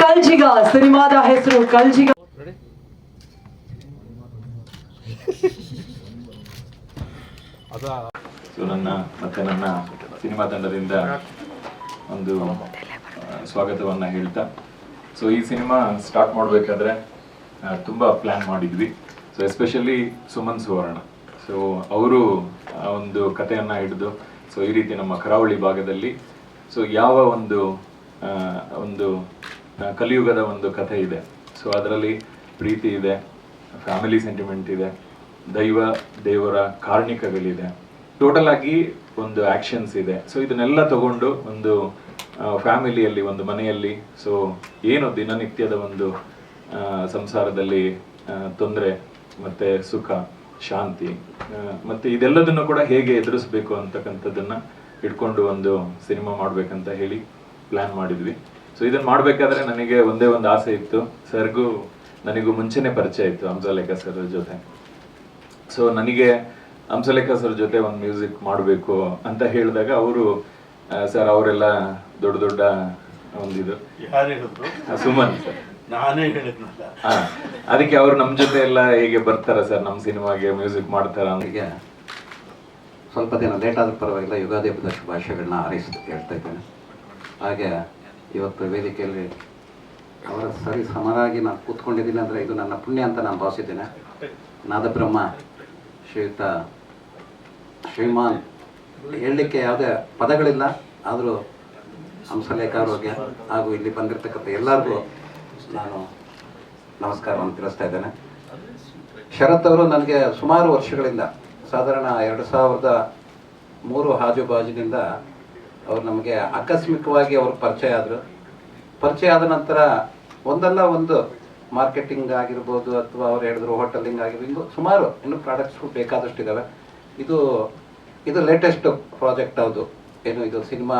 ಕಲ್ಜಿಗ, ಸಿನಿಮಾದ ಹೆಸರು ಕಲ್ಜಿಗ. ನನ್ನ ಮತ್ತೆ ನನ್ನ ಸಿನಿಮಾ ತಂಡದಿಂದ ಒಂದು ಸ್ವಾಗತವನ್ನ ಹೇಳ್ತಾ. ಸೊ ಈ ಸಿನಿಮಾ ಸ್ಟಾರ್ಟ್ ಮಾಡ್ಬೇಕಾದ್ರೆ ತುಂಬಾ ಪ್ಲ್ಯಾನ್ ಮಾಡಿದ್ವಿ. So especially Suman Suvarna. So ಅವರು ಒಂದು ಕಥೆಯನ್ನ ಹಿಡಿದು ಸೊ ಈ ರೀತಿ ನಮ್ಮ ಕರಾವಳಿ ಭಾಗದಲ್ಲಿ ಸೊ ಯಾವ ಒಂದು ಒಂದು ಕಲಿಯುಗದ ಒಂದು ಕಥೆ ಇದೆ. ಸೊ ಅದರಲ್ಲಿ ಪ್ರೀತಿ ಇದೆ ಫ್ಯಾಮಿಲಿ ಸೆಂಟಿಮೆಂಟ್ ಇದೆ, ದೈವ, ದೇವರ ಕಾರಣಿಕಗಳಿದೆ. ಟೋಟಲ್ ಆಗಿ ಒಂದು ಆಕ್ಷನ್ಸ್ ಇದೆ. ಸೊ ಇದನ್ನೆಲ್ಲ ತಗೊಂಡು ಒಂದು ಫ್ಯಾಮಿಲಿಯಲ್ಲಿ ಒಂದು ಮನೆಯಲ್ಲಿ ಸೊ ಏನು ದಿನನಿತ್ಯದ ಒಂದು ಸಂಸಾರದಲ್ಲಿ ತೊಂದರೆ, ಮತ್ತೆ ಸುಖ, ಶಾಂತಿ ಮತ್ತೆ ಇದೆಲ್ಲದನ್ನು ಕೂಡ ಹೇಗೆ ಎದುರಿಸ್ಬೇಕು ಅಂತಕ್ಕಂಥದ್ದನ್ನ ಇಟ್ಕೊಂಡು ಒಂದು ಸಿನಿಮಾ ಮಾಡ್ಬೇಕಂತ ಹೇಳಿ ಪ್ಲಾನ್ ಮಾಡಿದ್ವಿ. ಸೊ ಇದನ್ನ ಮಾಡ್ಬೇಕಾದ್ರೆ ನನಗೆ ಒಂದೇ ಒಂದು ಆಸೆ ಇತ್ತು. ಸರ್ಗೂ ನನಗೂ ಮುಂಚೆನೆ ಪರಿಚಯ ಇತ್ತು ಹಂಸಲೇಖ ಸರ್ ಜೊತೆ. ಸೊ ನನಗೆ ಹಂಸಲೇಖ ಸರ್ ಜೊತೆ ಒಂದು ಮ್ಯೂಸಿಕ್ ಮಾಡಬೇಕು ಅಂತ ಹೇಳಿದಾಗ ಅವರು ಸರ್ ಅವರೆಲ್ಲ ದೊಡ್ಡ ದೊಡ್ಡ ಒಂದಿದು ಯಾರು ಹೇಳಿದ್ರು? ಸುಮನ್ ಸರ್ ನಾನೇ ಹೇಳಿದ್ನಲ್ಲ. ಅದಕ್ಕೆ ಅವರು ನಮ್ಮ ಜೊತೆ ಎಲ್ಲ ಹೇಗೆ ಬರ್ತಾರ ಸರ್ ನಮ್ಮ ಸಿನಿಮಾಗೆ ಮ್ಯೂಸಿಕ್ ಮಾಡ್ತಾರ ಅಂತ. ಅವರಿಗೆ ಸ್ವಲ್ಪ ದಿನ ಲೇಟ್ ಆದರೂ ಪರವಾಗಿಲ್ಲ ಯುಗಾದಿ ಹಬ್ಬದ ಶುಭಾಶಯಗಳನ್ನ ಹಾರೈಸಿ ಹೇಳ್ತಾ ಇದ್ದೇನೆ. ಹಾಗೆ ಇವತ್ತು ವೇದಿಕೆಯಲ್ಲಿ ಅವರ ಸರಿ ಸಮರಾಗಿ ನಾನು ಕೂತ್ಕೊಂಡಿದ್ದೀನಿ ಅಂದರೆ ಇದು ನನ್ನ ಪುಣ್ಯ ಅಂತ ನಾನು ಭಾವಿಸಿದ್ದೇನೆ. ನಾದಬ್ರಹ್ಮ, ಶ್ರೀಯುತ, ಶ್ರೀಮಾನ್ ಹೇಳಲಿಕ್ಕೆ ಯಾವುದೇ ಪದಗಳಿಲ್ಲ, ಆದರೂ ಹಂಸಲೇಖ ಆರೋಗ್ಯ ಹಾಗೂ ಇಲ್ಲಿ ಬಂದಿರತಕ್ಕಂಥ ಎಲ್ಲರಿಗೂ ನಾನು ನಮಸ್ಕಾರವನ್ನು ತಿಳಿಸ್ತಾ ಇದ್ದೇನೆ. ಶರತ್ ಅವರು ನನಗೆ ಸುಮಾರು ವರ್ಷಗಳಿಂದ ಸಾಧಾರಣ ಎರಡು ಸಾವಿರದ ಮೂರು ಹಾಜು ಬಾಜಿನಿಂದ ಅವ್ರು ನಮಗೆ ಆಕಸ್ಮಿಕವಾಗಿ ಅವರು ಪರಿಚಯ ಆದರು. ಪರಿಚಯ ಆದ ನಂತರ ಒಂದಲ್ಲ ಒಂದು ಮಾರ್ಕೆಟಿಂಗ್ ಆಗಿರ್ಬೋದು ಅಥವಾ ಅವ್ರು ಹೇಳಿದ್ರು ಹೋಟೆಲಿಂಗ್ ಆಗಿರ್ಬೋದು ಸುಮಾರು ಇನ್ನು ಪ್ರಾಡಕ್ಟ್ಸ್ ಬೇಕಾದಷ್ಟು ಇದ್ದಾವೆ ಇದು ಇದು ಲೇಟೆಸ್ಟ್ ಪ್ರಾಜೆಕ್ಟ್ ಹೌದು ಏನು ಇದು ಸಿನಿಮಾ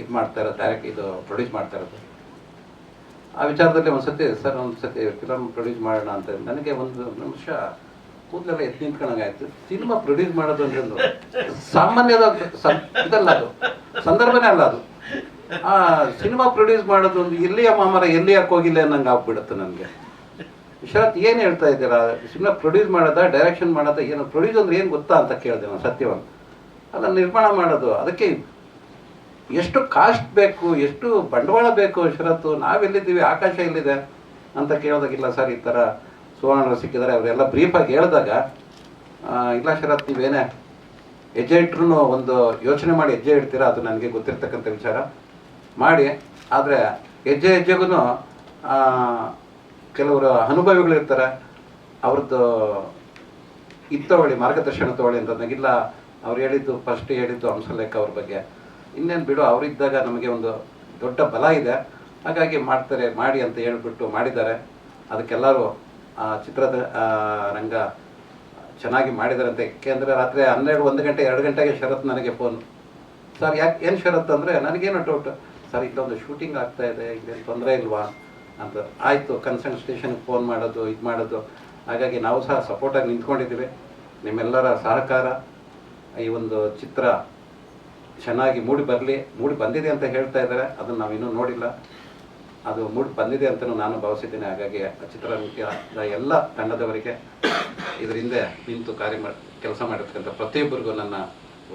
ಇದು ಮಾಡ್ತಾ ಇರೋದು ಡೈರೆಕ್ಟ್ ಇದು ಪ್ರೊಡ್ಯೂಸ್ ಮಾಡ್ತಾ ಇರೋದು. ಆ ವಿಚಾರದಲ್ಲಿ ಒಂದ್ಸತಿ, ಸರ್, ಒಂದ್ಸತಿ ಫಿಲಮ್ ಪ್ರೊಡ್ಯೂಸ್ ಮಾಡೋಣ ಅಂತ. ನನಗೆ ಒಂದು ನಿಮಿಷ ಕೂದಲೆಲ್ಲ ಎತ್ತಿ ನಿಂತ್ಕೊಂಡಂಗಾಯ್ತು ಸಿನಿಮಾ ಪ್ರೊಡ್ಯೂಸ್ ಮಾಡೋದು ಅಂದ್ರೆ ಸಾಮಾನ್ಯದ ಇದಲ್ಲ ಅದು. ಸಂದರ್ಭನೇ ಅಲ್ಲ ಅದು. ಆ, ಸಿನಿಮಾ ಪ್ರೊಡ್ಯೂಸ್ ಮಾಡೋದು ಒಂದು ಎಲ್ಲಿಯ ಮಾಮರ ಎಲ್ಲಿ ಹೋಗಿಲ್ಲ ಅನ್ನಂಗೆ ಆಗ್ಬಿಡುತ್ತೆ ನನಗೆ. ವಿಶ್ವನಾಥ್ ಏನು ಹೇಳ್ತಾ ಇದ್ದೀರಾ? ಸಿನಿಮಾ ಪ್ರೊಡ್ಯೂಸ್ ಮಾಡೋದಾ ಡೈರೆಕ್ಷನ್ ಮಾಡೋದಾ, ಏನು ಪ್ರೊಡ್ಯೂಸ್ ಅಂದ್ರೆ ಏನು ಗೊತ್ತಾ ಅಂತ ಕೇಳಿದೆ ನಾನು ಸತ್ಯವನ್ನು ಅಲ್ಲ ನಿರ್ಮಾಣ ಮಾಡೋದು. ಅದಕ್ಕೆ ಎಷ್ಟು ಕಾಸ್ಟ್ ಬೇಕು, ಎಷ್ಟು ಬಂಡವಾಳ ಬೇಕು ಶರತ್ತು ನಾವೆಲ್ಲಿದ್ದೀವಿ? ಆಕಾಶ ಎಲ್ಲಿದೆ? ಅಂತ ಕೇಳೋದಾಗಿಲ್ಲ ಸರ್ ಈ ಥರ. ಸುವರ್ಣರು ಸಿಕ್ಕಿದ್ದಾರೆ. ಅವರೆಲ್ಲ ಬ್ರೀಫಾಗಿ ಹೇಳಿದಾಗ ಇಲ್ಲ ಶರತ್, ನೀವೇನೇ ಹೆಜ್ಜೆ ಇಟ್ರೂ ಒಂದು ಯೋಚನೆ ಮಾಡಿ ಹೆಜ್ಜೆ ಇಡ್ತೀರಾ? ಅದು ನನಗೆ ಗೊತ್ತಿರ್ತಕ್ಕಂಥ ವಿಚಾರ. ಮಾಡಿ. ಆದರೆ ಹೆಜ್ಜೆ ಹೆಜ್ಜೆಗೂ ಕೆಲವರು ಅನುಭವಿಗಳಿರ್ತಾರೆ. ಅವ್ರದ್ದು ಇದು ತಗೊಳ್ಳಿ ಮಾರ್ಗದರ್ಶನ ತಗೊಳ್ಳಿ ಅಂತ ನನಗಿಲ್ಲ. ಅವ್ರು ಹೇಳಿದ್ದು ಫಸ್ಟ್ ಹೇಳಿದ್ದು ಹಂಸಲೇಖ ಅವ್ರ ಬಗ್ಗೆ. ಇನ್ನೇನು ಬಿಡು, ಅವರಿದ್ದಾಗ ನಮಗೆ ಒಂದು ದೊಡ್ಡ ಬಲ ಇದೆ. ಹಾಗಾಗಿ ಮಾಡ್ತಾರೆ, ಮಾಡಿ ಅಂತ ಹೇಳ್ಬಿಟ್ಟು ಮಾಡಿದ್ದಾರೆ. ಅದಕ್ಕೆಲ್ಲರೂ ಚಿತ್ರದ ರಂಗ ಚೆನ್ನಾಗಿ ಮಾಡಿದಾರಂತೆ. ಅಂತ ಯಾಕೆಂದರೆ ರಾತ್ರಿ ಹನ್ನೆರಡು, ಒಂದು ಗಂಟೆ, ಎರಡು ಗಂಟೆಗೆ ಶರತ್ ನನಗೆ ಫೋನ್ ಸರ್, ಯಾಕೆ, ಏನು ಶರತ್ ಅಂದರೆ ನನಗೇನು ಡೌಟ್ ಸರ್, ಇಲ್ಲೊಂದು ಶೂಟಿಂಗ್ ಆಗ್ತಾ ಇದೆ, ಇಲ್ಲೇನು ತೊಂದರೆ ಇಲ್ವಾ ಅಂತ. ಆಯಿತು ಕನ್ಸರ್ನ್ ಸ್ಟೇಷನ್ಗೆ ಫೋನ್ ಮಾಡೋದು, ಇದು ಮಾಡೋದು. ಹಾಗಾಗಿ ನಾವು ಸಹ ಸಪೋರ್ಟಾಗಿ ನಿಂತ್ಕೊಂಡಿದ್ದೀವಿ. ನಿಮ್ಮೆಲ್ಲರ ಸಹಕಾರ ಈ ಒಂದು ಚಿತ್ರ ಚೆನ್ನಾಗಿ ಮೂಡಿ ಬರಲಿ, ಮೂಡಿ ಬಂದಿದೆ ಅಂತ ಹೇಳ್ತಾ ಇದ್ದಾರೆ. ಅದನ್ನು ನಾವು ಇನ್ನೂ ನೋಡಿಲ್ಲ. ಅದು ಮೂಡಿ ಬಂದಿದೆ ಅಂತ ನಾನು ಭಾವಿಸಿದ್ದೇನೆ. ಹಾಗಾಗಿ ಚಿತ್ರರಂಗದ ಎಲ್ಲ ತಂಡದವರಿಗೆ ಇದರಿಂದ ನಿಂತು ಕಾರ್ಯ ಕೆಲಸ ಮಾಡಿರ್ತಕ್ಕಂಥ ಪ್ರತಿಯೊಬ್ಬರಿಗೂ ನನ್ನ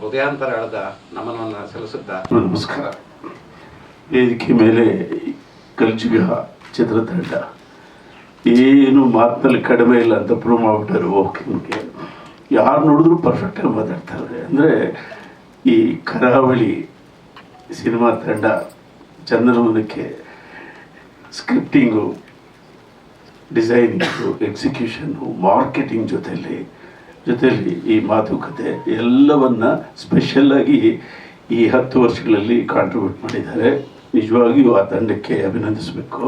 ಹೃದಯಾಂತರಾಳದ ನಮನವನ್ನು ಸಲ್ಲಿಸುತ್ತಾ ನಮಸ್ಕಾರ. ವೇದಿಕೆ ಮೇಲೆ ಕಲ್ಜಿಗ ಚಿತ್ರತಂಡ ಏನು ಮಾತಿನಲ್ಲಿ ಕಡಿಮೆ ಇಲ್ಲ ಅಂತ ಪ್ರೂವ್ ಮಾಡ್ಬಿಟ್ಟಾರೆ ಓಕೆ ಯಾರು ನೋಡಿದ್ರು ಪರ್ಫೆಕ್ಟಾಗಿ ಮಾತಾಡ್ತಾರೆ ಅಂದರೆ ಈ ಕರಾವಳಿ ಸಿನಿಮಾ ತಂಡ ಚಂದ್ರಮನಕ್ಕೆ ಸ್ಕ್ರಿಪ್ಟಿಂಗು ಡಿಸೈನಿಂಗು ಎಕ್ಸಿಕ್ಯೂಷನ್ನು ಮಾರ್ಕೆಟಿಂಗ್ ಜೊತೆಯಲ್ಲಿ ಜೊತೆಯಲ್ಲಿ ಈ ಮಾತುಕತೆ ಎಲ್ಲವನ್ನ ಸ್ಪೆಷಲ್ಲಾಗಿ ಈ ಹತ್ತು ವರ್ಷಗಳಲ್ಲಿ ಕಾಂಟ್ರಿಬ್ಯೂಟ್ ಮಾಡಿದ್ದಾರೆ. ನಿಜವಾಗಿಯೂ ಆ ತಂಡಕ್ಕೆ ಅಭಿನಂದಿಸಬೇಕು.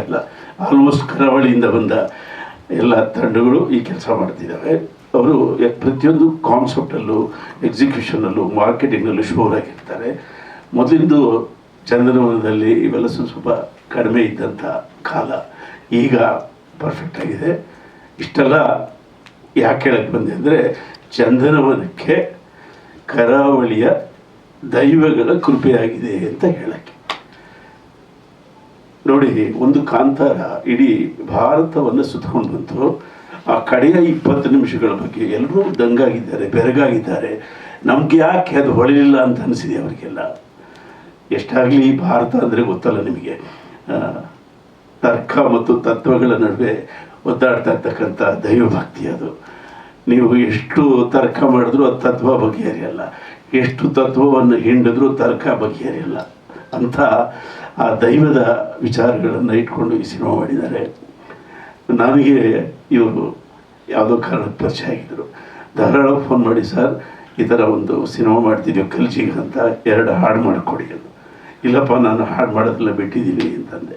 ಎಲ್ಲ ಆಲ್ಮೋಸ್ಟ್ ಕರಾವಳಿಯಿಂದ ಬಂದ ಎಲ್ಲ ತಂಡಗಳು ಈ ಕೆಲಸ ಮಾಡ್ತಿದ್ದಾವೆ. ಅವರು ಪ್ರತಿಯೊಂದು ಕಾನ್ಸೆಪ್ಟಲ್ಲೂ ಎಕ್ಸಿಕ್ಯೂಷನಲ್ಲೂ ಮಾರ್ಕೆಟಿಂಗಲ್ಲೂ ಶೋರ್ ಆಗಿರ್ತಾರೆ. ಮೊದಲಿಂದು ಚಂದನವನದಲ್ಲಿ ಇವೆಲ್ಲ ಸ್ವಲ್ಪ ಕಡಿಮೆ ಇದ್ದಂಥ ಕಾಲ ಈಗ ಪರ್ಫೆಕ್ಟ್ ಆಗಿದೆ. ಇಷ್ಟೆಲ್ಲ ಯಾಕೆ ಹೇಳಕ್ಕೆ ಬಂದೆ ಅಂದರೆ ಚಂದನವನಕ್ಕೆ ಕರಾವಳಿಯ ದೈವಗಳ ಕೃಪೆಯಾಗಿದೆ ಅಂತ ಹೇಳಕ್ಕೆ. ನೋಡಿ, ಒಂದು ಕಾಂತಾರ ಇಡೀ ಭಾರತವನ್ನು ಸುತ್ತಕೊಂಡು ಬಂತು. ಆ ಕಡೆಯ ಇಪ್ಪತ್ತು ನಿಮಿಷಗಳ ಬಗ್ಗೆ ಎಲ್ಲರೂ ದಂಗಾಗಿದ್ದಾರೆ, ಬೆರಗಾಗಿದ್ದಾರೆ. ನಮ್ಗೆ ಯಾಕೆ ಅದು ಹೊಳಿಲಿಲ್ಲ ಅಂತ ಅನಿಸಿದೆ ಅವರಿಗೆಲ್ಲ. ಎಷ್ಟಾಗಲಿ ಭಾರತ ಅಂದರೆ ಗೊತ್ತಲ್ಲ ನಿಮಗೆ. ತರ್ಕ ಮತ್ತು ತತ್ವಗಳ ನಡುವೆ ಒದ್ದಾಡ್ತಾ ಇರ್ತಕ್ಕಂಥ ದೈವಭಕ್ತಿ ಅದು. ನೀವು ಎಷ್ಟು ತರ್ಕ ಮಾಡಿದ್ರೂ ಅದು ತತ್ವ ಬಗೆಹರಿಯಲ್ಲ. ಎಷ್ಟು ತತ್ವವನ್ನು ಹಿಂಡಿದ್ರೂ ತರ್ಕ ಬಗೆಹರಿಯಲ್ಲ. ಅಂಥ ಆ ದೈವದ ವಿಚಾರಗಳನ್ನು ಇಟ್ಕೊಂಡು ಈ ಸಿನಿಮಾ ಮಾಡಿದ್ದಾರೆ. ನನಗೆ ಇವರು ಯಾವುದೋ ಕಾರಣಕ್ಕೆ ಪರಿಚಯ ಆಗಿದ್ದರು. ಧಾರಾಳ ಫೋನ್ ಮಾಡಿ, ಸರ್, ಈ ಥರ ಒಂದು ಸಿನಿಮಾ ಮಾಡ್ತಿದ್ದೀವಿ ಕಲ್ಚಿಗೆ ಅಂತ ಎರಡು ಹಾಡು ಮಾಡಿಕೊಡಿ ಅಂತ ಇಲ್ಲಪ್ಪ, ನಾನು ಹಾಡು ಮಾಡೋದೆಲ್ಲ ಬಿಟ್ಟಿದ್ದೀನಿ ಅಂತಂದೆ.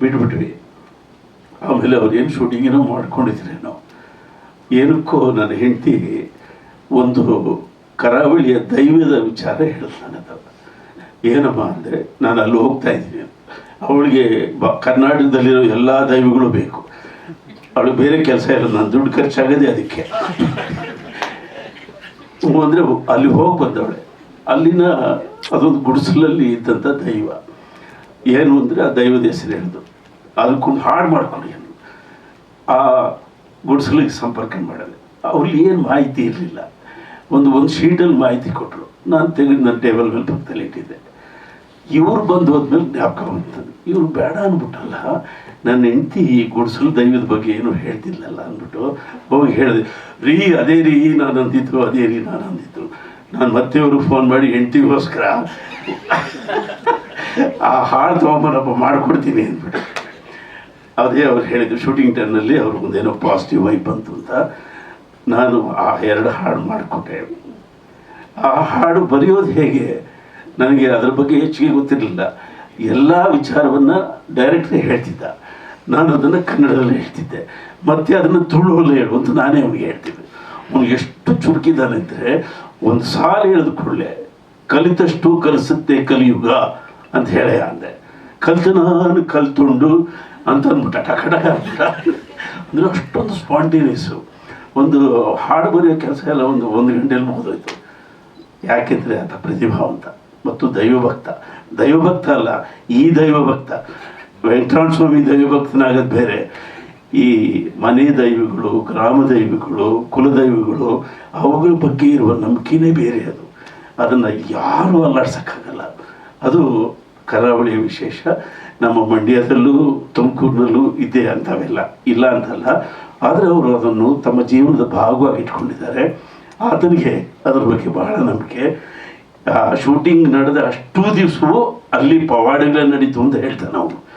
ಬಿಟ್ಬಿಟ್ವಿ. ಆಮೇಲೆ ಅವ್ರು ಏನು ಶೂಟಿಂಗೇನೋ ಮಾಡ್ಕೊಂಡಿದ್ರೇನೋ ಏನಕ್ಕೋ ನನ್ನ ಹೆಂಡತಿ ಒಂದು ಕರಾವಳಿಯ ದೈವದ ವಿಚಾರ ಹೇಳಿದ್ರು ಏನಪ್ಪ ಏನಮ್ಮ ಅಂದರೆ, ನಾನು ಅಲ್ಲಿ ಹೋಗ್ತಾ ಇದ್ದೀನಿ. ಅವಳಿಗೆ ಬ, ಕರ್ನಾಟಕದಲ್ಲಿರೋ ಎಲ್ಲ ದೈವಗಳು ಬೇಕು. ಅವಳು ಬೇರೆ ಕೆಲಸ ಇಲ್ಲ, ನಾನು ದುಡ್ಡು ಖರ್ಚಾಗದೆ ಅದಕ್ಕೆ. ಅಂದರೆ ಅಲ್ಲಿ ಹೋಗಿ ಬಂದವಳೆ. ಅಲ್ಲಿನ ಅದೊಂದು ಗುಡಿಸಲಲ್ಲಿ ಇದ್ದಂಥ ದೈವ. ಏನು ಅಂದರೆ ಆ ದೈವದ ಹೆಸರು ಹೇಳಿದ್ರು ಅದಕ್ಕೊಂದು ಹಾಡು ಮಾಡ್ಕೊಂಡು ಏನು. ಆ ಗುಡಿಸಲಿಗೆ ಸಂಪರ್ಕ ಮಾಡಿದೆ ಅವ್ರಲ್ಲಿ ಏನು ಮಾಹಿತಿ ಇರಲಿಲ್ಲ. ಒಂದು ಒಂದು ಶೀಟಲ್ಲಿ ಮಾಹಿತಿ ಕೊಟ್ಟರು ನಾನು ತೆಗೆದು ನನ್ನ ಟೇಬಲ್ ಮೇಲೆ ಪಕ್ಕದಲ್ಲಿ ಇಟ್ಟಿದ್ದೆ. ಇವ್ರು ಬಂದು ಹೋದ್ಮೇಲೆ ಜ್ಞಾಪಕ ಬಂತದ್ದು ಇವ್ರು ಬೇಡ ಅಂದ್ಬಿಟ್ಟಲ್ಲ. ನನ್ನ ಹೆಂಡತಿ ಈ ಗುಡಿಸಲು ದೈವದ ಬಗ್ಗೆ ಏನು ಹೇಳ್ತಿಲ್ಲಲ್ಲ ಅಂದ್ಬಿಟ್ಟು ಹೋಗಿ ಹೇಳಿದೆ. ರೀ, ಅದೇ ರೀ, ನಾನು ಅಂದಿದ್ರು ಅದೇ ರೀ, ನಾನು ಅಂದಿದ್ದು. ನಾನು ಮತ್ತೆ ಇವ್ರಿಗೆ ಫೋನ್ ಮಾಡಿ ಹೆಂಡತಿಗೋಸ್ಕರ ಆ ಹಾಳು ತೊಗೊಂಬರಪ್ಪ ಮಾಡಿಕೊಡ್ತೀನಿ ಅಂದ್ಬಿಟ್ಟು. ಅದೇ ಅವ್ರು ಹೇಳಿದ್ದು ಶೂಟಿಂಗ್ ಟೈಮ್ನಲ್ಲಿ ಅವ್ರಿಗೊಂದೇನೋ ಪಾಸಿಟಿವ್ ವೈಪ್ ಬಂತು ಅಂತ. ನಾನು ಆ ಎರಡು ಹಾಡು ಮಾಡಿಕೊಟ್ಟೆ. ಆ ಹಾಡು ಬರೆಯೋದು ಹೇಗೆ? ನನಗೆ ಅದ್ರ ಬಗ್ಗೆ ಹೆಚ್ಚಿಗೆ ಗೊತ್ತಿರಲಿಲ್ಲ. ಎಲ್ಲ ವಿಚಾರವನ್ನು ಡೈರೆಕ್ಟ್ರೇ ಹೇಳ್ತಿದ್ದ. ನಾನು ಅದನ್ನು ಕನ್ನಡದಲ್ಲಿ ಹೇಳ್ತಿದ್ದೆ. ಮತ್ತೆ ಅದನ್ನು ತುಳುವಲ್ಲಿ ಹೇಳು ಅಂತ ನಾನೇ ಅವನಿಗೆ ಹೇಳ್ತಿದ್ದೆ. ಅವನು ಎಷ್ಟು ಚುರುಕಿದ್ದಾನೆ ಅಂದರೆ ಒಂದು ಸಾಲು ಹೇಳಿದ ಕೂಡಲೇ, ಕಲಿತಷ್ಟು ಕಲಿಸುತ್ತೆ ಕಲಿಯುಗ ಅಂತ ಹೇಳಿ ಅಂದೆ. ಕಲ್ತು ನಾನು ಕಲ್ತುಂಡು ಅಂತ ಅಂದ್ಬಿಟ್ಟ, ಟಕ ಟಕ ಅಂದರೆ ಅಷ್ಟೊಂದು ಸ್ಪಾಂಟೇನಿಯಸ್ಸು ಒಂದು ಹಾಡು ಬರೆಯೋ ಕೆಲಸ ಎಲ್ಲ ಒಂದು ಒಂದು ಗಂಟೆಯಲ್ಲಿ ಮುಗಿದೋಯ್ತು. ಯಾಕೆಂದರೆ ಆತ ಪ್ರತಿಭಾವಂತ ಮತ್ತು ದೈವಭಕ್ತ. ದೈವಭಕ್ತ ಅಲ್ಲ, ಈ ದೈವಭಕ್ತ. ವೆಂಕಟರಮಣ ಸ್ವಾಮಿ ದೈವಭಕ್ತನಾಗೋದು ಬೇರೆ. ಈ ಮನೆ ದೈವಗಳು, ಗ್ರಾಮ ದೈವಗಳು ಕುಲದೈವಗಳು ಅವುಗಳ ಬಗ್ಗೆ ಇರುವ ನಂಬಿಕೆನೇ ಬೇರೆ ಅದು. ಅದನ್ನು ಯಾರೂ ಅಲ್ಲಾಡ್ಸೋಕ್ಕಾಗಲ್ಲ. ಅದು ಕರಾವಳಿಯ ವಿಶೇಷ. ನಮ್ಮ ಮಂಡ್ಯದಲ್ಲೂ, ತುಮಕೂರಿನಲ್ಲೂ ಇದೆ ಅಂಥವೆಲ್ಲ ಇಲ್ಲ ಅಂತಲ್ಲ. ಆದರೆ ಅವರು ಅದನ್ನು ತಮ್ಮ ಜೀವನದ ಭಾಗವಾಗಿ ಇಟ್ಕೊಂಡಿದ್ದಾರೆ. ಆತನಿಗೆ ಅದರ ಬಗ್ಗೆ ಬಹಳ ನಂಬಿಕೆ. ಶೂಟಿಂಗ್ ನಡೆದ ಅಷ್ಟು ದಿವಸವೂ ಅಲ್ಲಿ ಪವಾಡಗಳೇ ನಡೀತು ಅಂತ ಹೇಳ್ತಾನೆ ಅವನು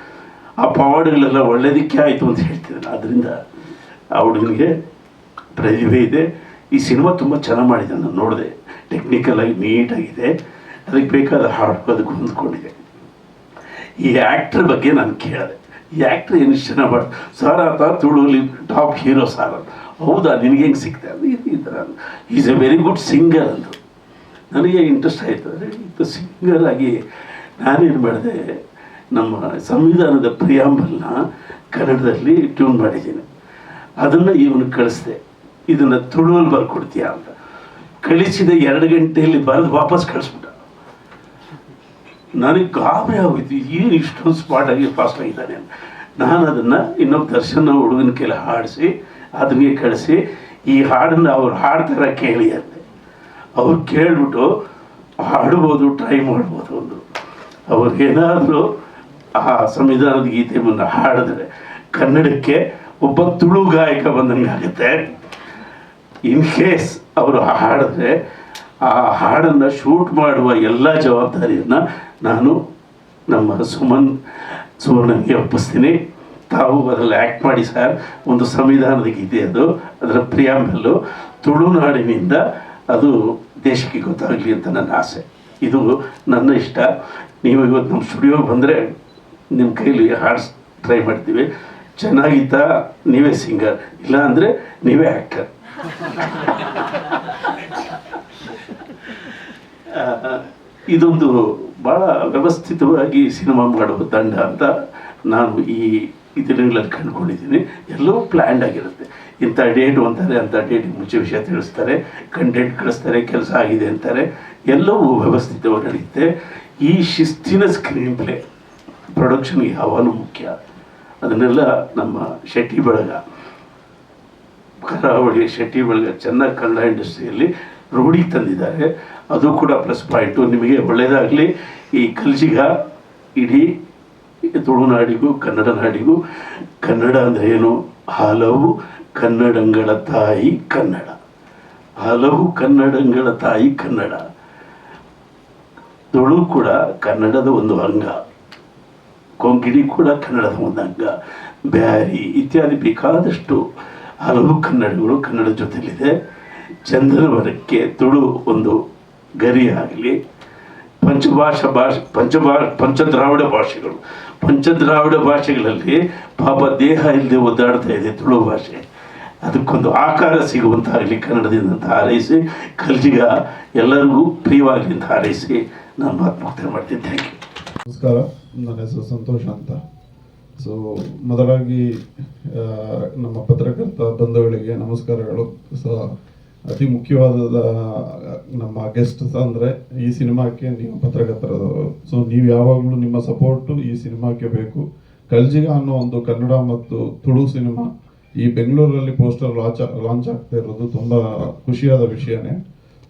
ಆ ಪವಾಡಗಳೆಲ್ಲ ಒಳ್ಳೆಯದಕ್ಕೆ ಆಯಿತು ಅಂತ ಹೇಳ್ತಿದ್ದಾನೆ ಅದರಿಂದ ಆ ಹುಡುಗನಿಗೆ ಪ್ರತಿಭೆ ಇದೆ. ಈ ಸಿನಿಮಾ ತುಂಬ ಚೆನ್ನಾಗಿ ಮಾಡಿದೆ ನಾನು ನೋಡಿದೆ. ಟೆಕ್ನಿಕಲಾಗಿ ನೀಟಾಗಿದೆ. ಅದಕ್ಕೆ ಬೇಕಾದ ಹಾಡು ಅದಕ್ಕೆ ಹೊಂದ್ಕೊಂಡಿದೆ. ಈ ಆ್ಯಕ್ಟ್ರ್ ಬಗ್ಗೆ ನಾನು ಕೇಳಿದೆ. ಈ ಆ್ಯಕ್ಟ್ರ್ ಏನು ಚೆನ್ನಾಗಿ ಮಾಡಿ, ಸರ್ ಅಂತ ತುಳುಲಿ ಟಾಪ್ ಹೀರೋ ಸಾರ್ ಅಂತ. ಹೌದಾ, ನಿನಗೆ ಹೆಂಗೆ ಸಿಗ್ತದೆ ಅದು ಈ- ಥರ is a very good singer ಅಂದರು. ನನಗೆ ಇಂಟ್ರೆಸ್ಟ್ ಆಯಿತು. ಅಂದರೆ ಇದು ಸಿಂಗರಾಗಿ ನಾನೇನು ಮಾಡಿದೆ ನಮ್ಮ ಸಂವಿಧಾನದ ಪ್ರಿಯಾಂಬಲ್ನ ಕನ್ನಡದಲ್ಲಿ ಟ್ಯೂನ್ ಮಾಡಿದ್ದೀನಿ. ಅದನ್ನು ಇವನು ಕಳಿಸ್ದೆ. ಇದನ್ನು ತುಳುವಲ್ಲಿ ಬರ್ಕೊಡ್ತೀಯಾ ಅಂತ. ಕಳಿಸಿದ ಎರಡು ಗಂಟೆಯಲ್ಲಿ ಬರೆದು ವಾಪಸ್ ಕಳಿಸ್ಬಿಟ್ಟ. ನನಗೆ ಗಾಬರಿ ಆಗೋಯ್ತು. ಏನು ಇಷ್ಟೊಂದು ಸ್ಪಾಟಾಗಿ ಫಾಸ್ಟ್ ಆಗಿದ್ದಾನೆ ಅಂತ. ನಾನು ಅದನ್ನು ಇನ್ನೊಬ್ಬ ದರ್ಶನ ಹುಡುಗನ ಕೆಲ ಹಾಡಿಸಿ ಅದನ್ನೇ ಕಳಿಸಿ, ಈ ಹಾಡನ್ನು ಅವ್ರು ಹಾಡ್ತಾರೆ ಕೇಳಿ ಅಂದೆ. ಅವ್ರು ಕೇಳಿಬಿಟ್ಟು ಹಾಡ್ಬೋದು, ಟ್ರೈ ಮಾಡ್ಬೋದು ಅಂದರು. ಅವ್ರಿಗೇನಾದರೂ ಆ ಸಂವಿಧಾನದ ಗೀತೆ ಹಾಡಿದ್ರೆ ಕನ್ನಡಕ್ಕೆ ಒಬ್ಬ ತುಳು ಗಾಯಕ ಬಂದಂಗೆ ಆಗುತ್ತೆ. ಇನ್ ಕೇಸ್ ಅವರು ಹಾಡಿದ್ರೆ ಆ ಹಾಡನ್ನು ಶೂಟ್ ಮಾಡುವ ಎಲ್ಲ ಜವಾಬ್ದಾರಿಯನ್ನು ನಾನು ನಮ್ಮ ಸುಮನ್ ಸುವರ್ಣನಿಗೆ ಒಪ್ಪಿಸ್ತೀನಿ. ತಾವು ಅದರಲ್ಲಿ ಆ್ಯಕ್ಟ್ ಮಾಡಿ ಸರ್ ಒಂದು ಸಂವಿಧಾನದ ಗೀತೆ ಅದು, ಅದರ ಪ್ರಿಯಾಂಬಲ್ಲು ತುಳುನಾಡಿನಿಂದ ಅದು ದೇಶಕ್ಕೆ ಗೊತ್ತಾಗಲಿ ಅಂತ ನನ್ನ ಆಸೆ. ಇದು ನನ್ನ ಇಷ್ಟ. ನೀವು ಇವತ್ತು ನಮ್ಮ ಸ್ಟುಡಿಯೋಗೆ ಬಂದರೆ ನಿಮ್ಮ ಕೈಲಿ ಹಾಡ್ಸ್ ಟ್ರೈ ಮಾಡ್ತೀವಿ. ಚೆನ್ನಾಗಿತ್ತಾ ನೀವೇ ಸಿಂಗರ್ ಇಲ್ಲ ಅಂದರೆ ನೀವೇ ಆ್ಯಕ್ಟರ್ ಇದೊಂದು ಭಾಳ ವ್ಯವಸ್ಥಿತವಾಗಿ ಸಿನಿಮಾ ಮಾಡುವ ತಂಡ ಅಂತ ನಾನು ಈ ದಿನಗಳಲ್ಲಿ ಕಂಡುಕೊಂಡಿದ್ದೀನಿ. ಎಲ್ಲವೂ ಪ್ಲ್ಯಾಂಡ್ ಆಗಿರುತ್ತೆ. ಇಂಥ ಡೇಟ್ ಅಂತಾರೆ ಅಂಥ ಡೇಟಿಗೆ ಮುಂಚೆ ವಿಷಯ ತಿಳಿಸ್ತಾರೆ. ಕಂಟೆಂಟ್ ಕಳಿಸ್ತಾರೆ, ಕೆಲಸ ಆಗಿದೆ ಅಂತಾರೆ. ಎಲ್ಲವೂ ವ್ಯವಸ್ಥಿತವಾಗಿ ನಡೆಯುತ್ತೆ. ಈ ಶಿಸ್ತಿನ ಸ್ಕ್ರೀನ್ ಪ್ಲೇ ಪ್ರೊಡಕ್ಷನ್ಗೆ ಯಾವಾಗಲೂ ಮುಖ್ಯ. ಅದನ್ನೆಲ್ಲ ನಮ್ಮ ಶೆಟ್ಟಿ ಬಳಗ ಕರಾವಳಿ ಶೆಟ್ಟಿ ಬಳಗ ಚೆನ್ನಾಗಿ ಕನ್ನಡ ಇಂಡಸ್ಟ್ರಿಯಲ್ಲಿ ರೂಢಿ ತಂದಿದ್ದಾರೆ. ಅದು ಕೂಡ ಪ್ಲಸ್ ಪಾಯಿಂಟು. ನಿಮಗೆ ಒಳ್ಳೆಯದಾಗಲಿ ಈ ಕಲ್ಜಿಗ ಇಡೀ ತುಳುನಾಡಿಗೂ ಕನ್ನಡ ನಾಡಿಗೂ, ಕನ್ನಡ ಅಂದರೆ ಏನು? ಹಲವು ಕನ್ನಡಂಗಳ ತಾಯಿ ಕನ್ನಡ. ಹಲವು ಕನ್ನಡಗಳ ತಾಯಿ ಕನ್ನಡ. ತುಳು ಕೂಡ ಕನ್ನಡದ ಒಂದು ಅಂಗ. ಕೊಂಕಿಣಿ ಕೂಡ ಕನ್ನಡದ ಒಂದು ಅಂಗ ಬ್ಯಾರಿ ಇತ್ಯಾದಿ ಬೇಕಾದಷ್ಟು ಹಲವು ಕನ್ನಡಗಳು ಕನ್ನಡ ಜೊತೆಲಿದೆ ಚಂದ್ರವರಕ್ಕೆ ತುಳು ಒಂದು ಗರಿ ಆಗಲಿ. ಪಂಚಭಾಷಾ ಭಾಷೆ, ಪಂಚಭಾ, ಪಂಚದ್ರಾವಿಡ ಭಾಷೆಗಳು. ಪಂಚದ್ರಾವಿಡ ಭಾಷೆಗಳಲ್ಲಿ ಪಾಪ ದೇಹ ಇಲ್ಲದೆ ಒದ್ದಾಡ್ತಾ ಇದೆ ತುಳು ಭಾಷೆ. ಅದಕ್ಕೊಂದು ಆಕಾರ ಸಿಗುವಂತಾಗಲಿ ಕನ್ನಡದಿಂದ ಅಂತ ಹಾರೈಸಿ ಕಲ್ಜಿಗ ಎಲ್ಲರಿಗೂ ಪ್ರಿಯವಾಗಲಿ ಅಂತ ಹಾರೈಸಿ ನಾನು ಮಾತು ಮುಕ್ತಾಯ ಮಾಡ್ತೀನಿ. ಥ್ಯಾಂಕ್ ಯು ನಮಸ್ಕಾರ, ನನ್ನ ಹೆಸರು ಸಂತೋಷ ಅಂತ. ಸೊ ಮೊದಲಾಗಿ ನಮ್ಮ ಪತ್ರಕರ್ತ ಬಂಧುಗಳಿಗೆ ನಮಸ್ಕಾರಗಳು. ಸೊ ಅತಿ ಮುಖ್ಯವಾದ ನಮ್ಮ ಗೆಸ್ಟ್ ಅಂದರೆ ಈ ಸಿನಿಮಾಕ್ಕೆ ನೀವು ಪತ್ರಕರ್ತರದವರು. ಸೊ ನೀವು ಯಾವಾಗಲೂ ನಿಮ್ಮ ಸಪೋರ್ಟು ಈ ಸಿನಿಮಾಕ್ಕೆ ಬೇಕು. ಕಲ್ಜಿಗ ಅನ್ನೋ ಒಂದು ಕನ್ನಡ ಮತ್ತು ತುಳು ಸಿನಿಮಾ ಈ ಬೆಂಗಳೂರಲ್ಲಿ ಪೋಸ್ಟರ್ ಲಾಂಚ್ ಲಾಂಚ್ ಆಗ್ತಾ ಇರೋದು ತುಂಬ ಖುಷಿಯಾದ ವಿಷಯನೇ.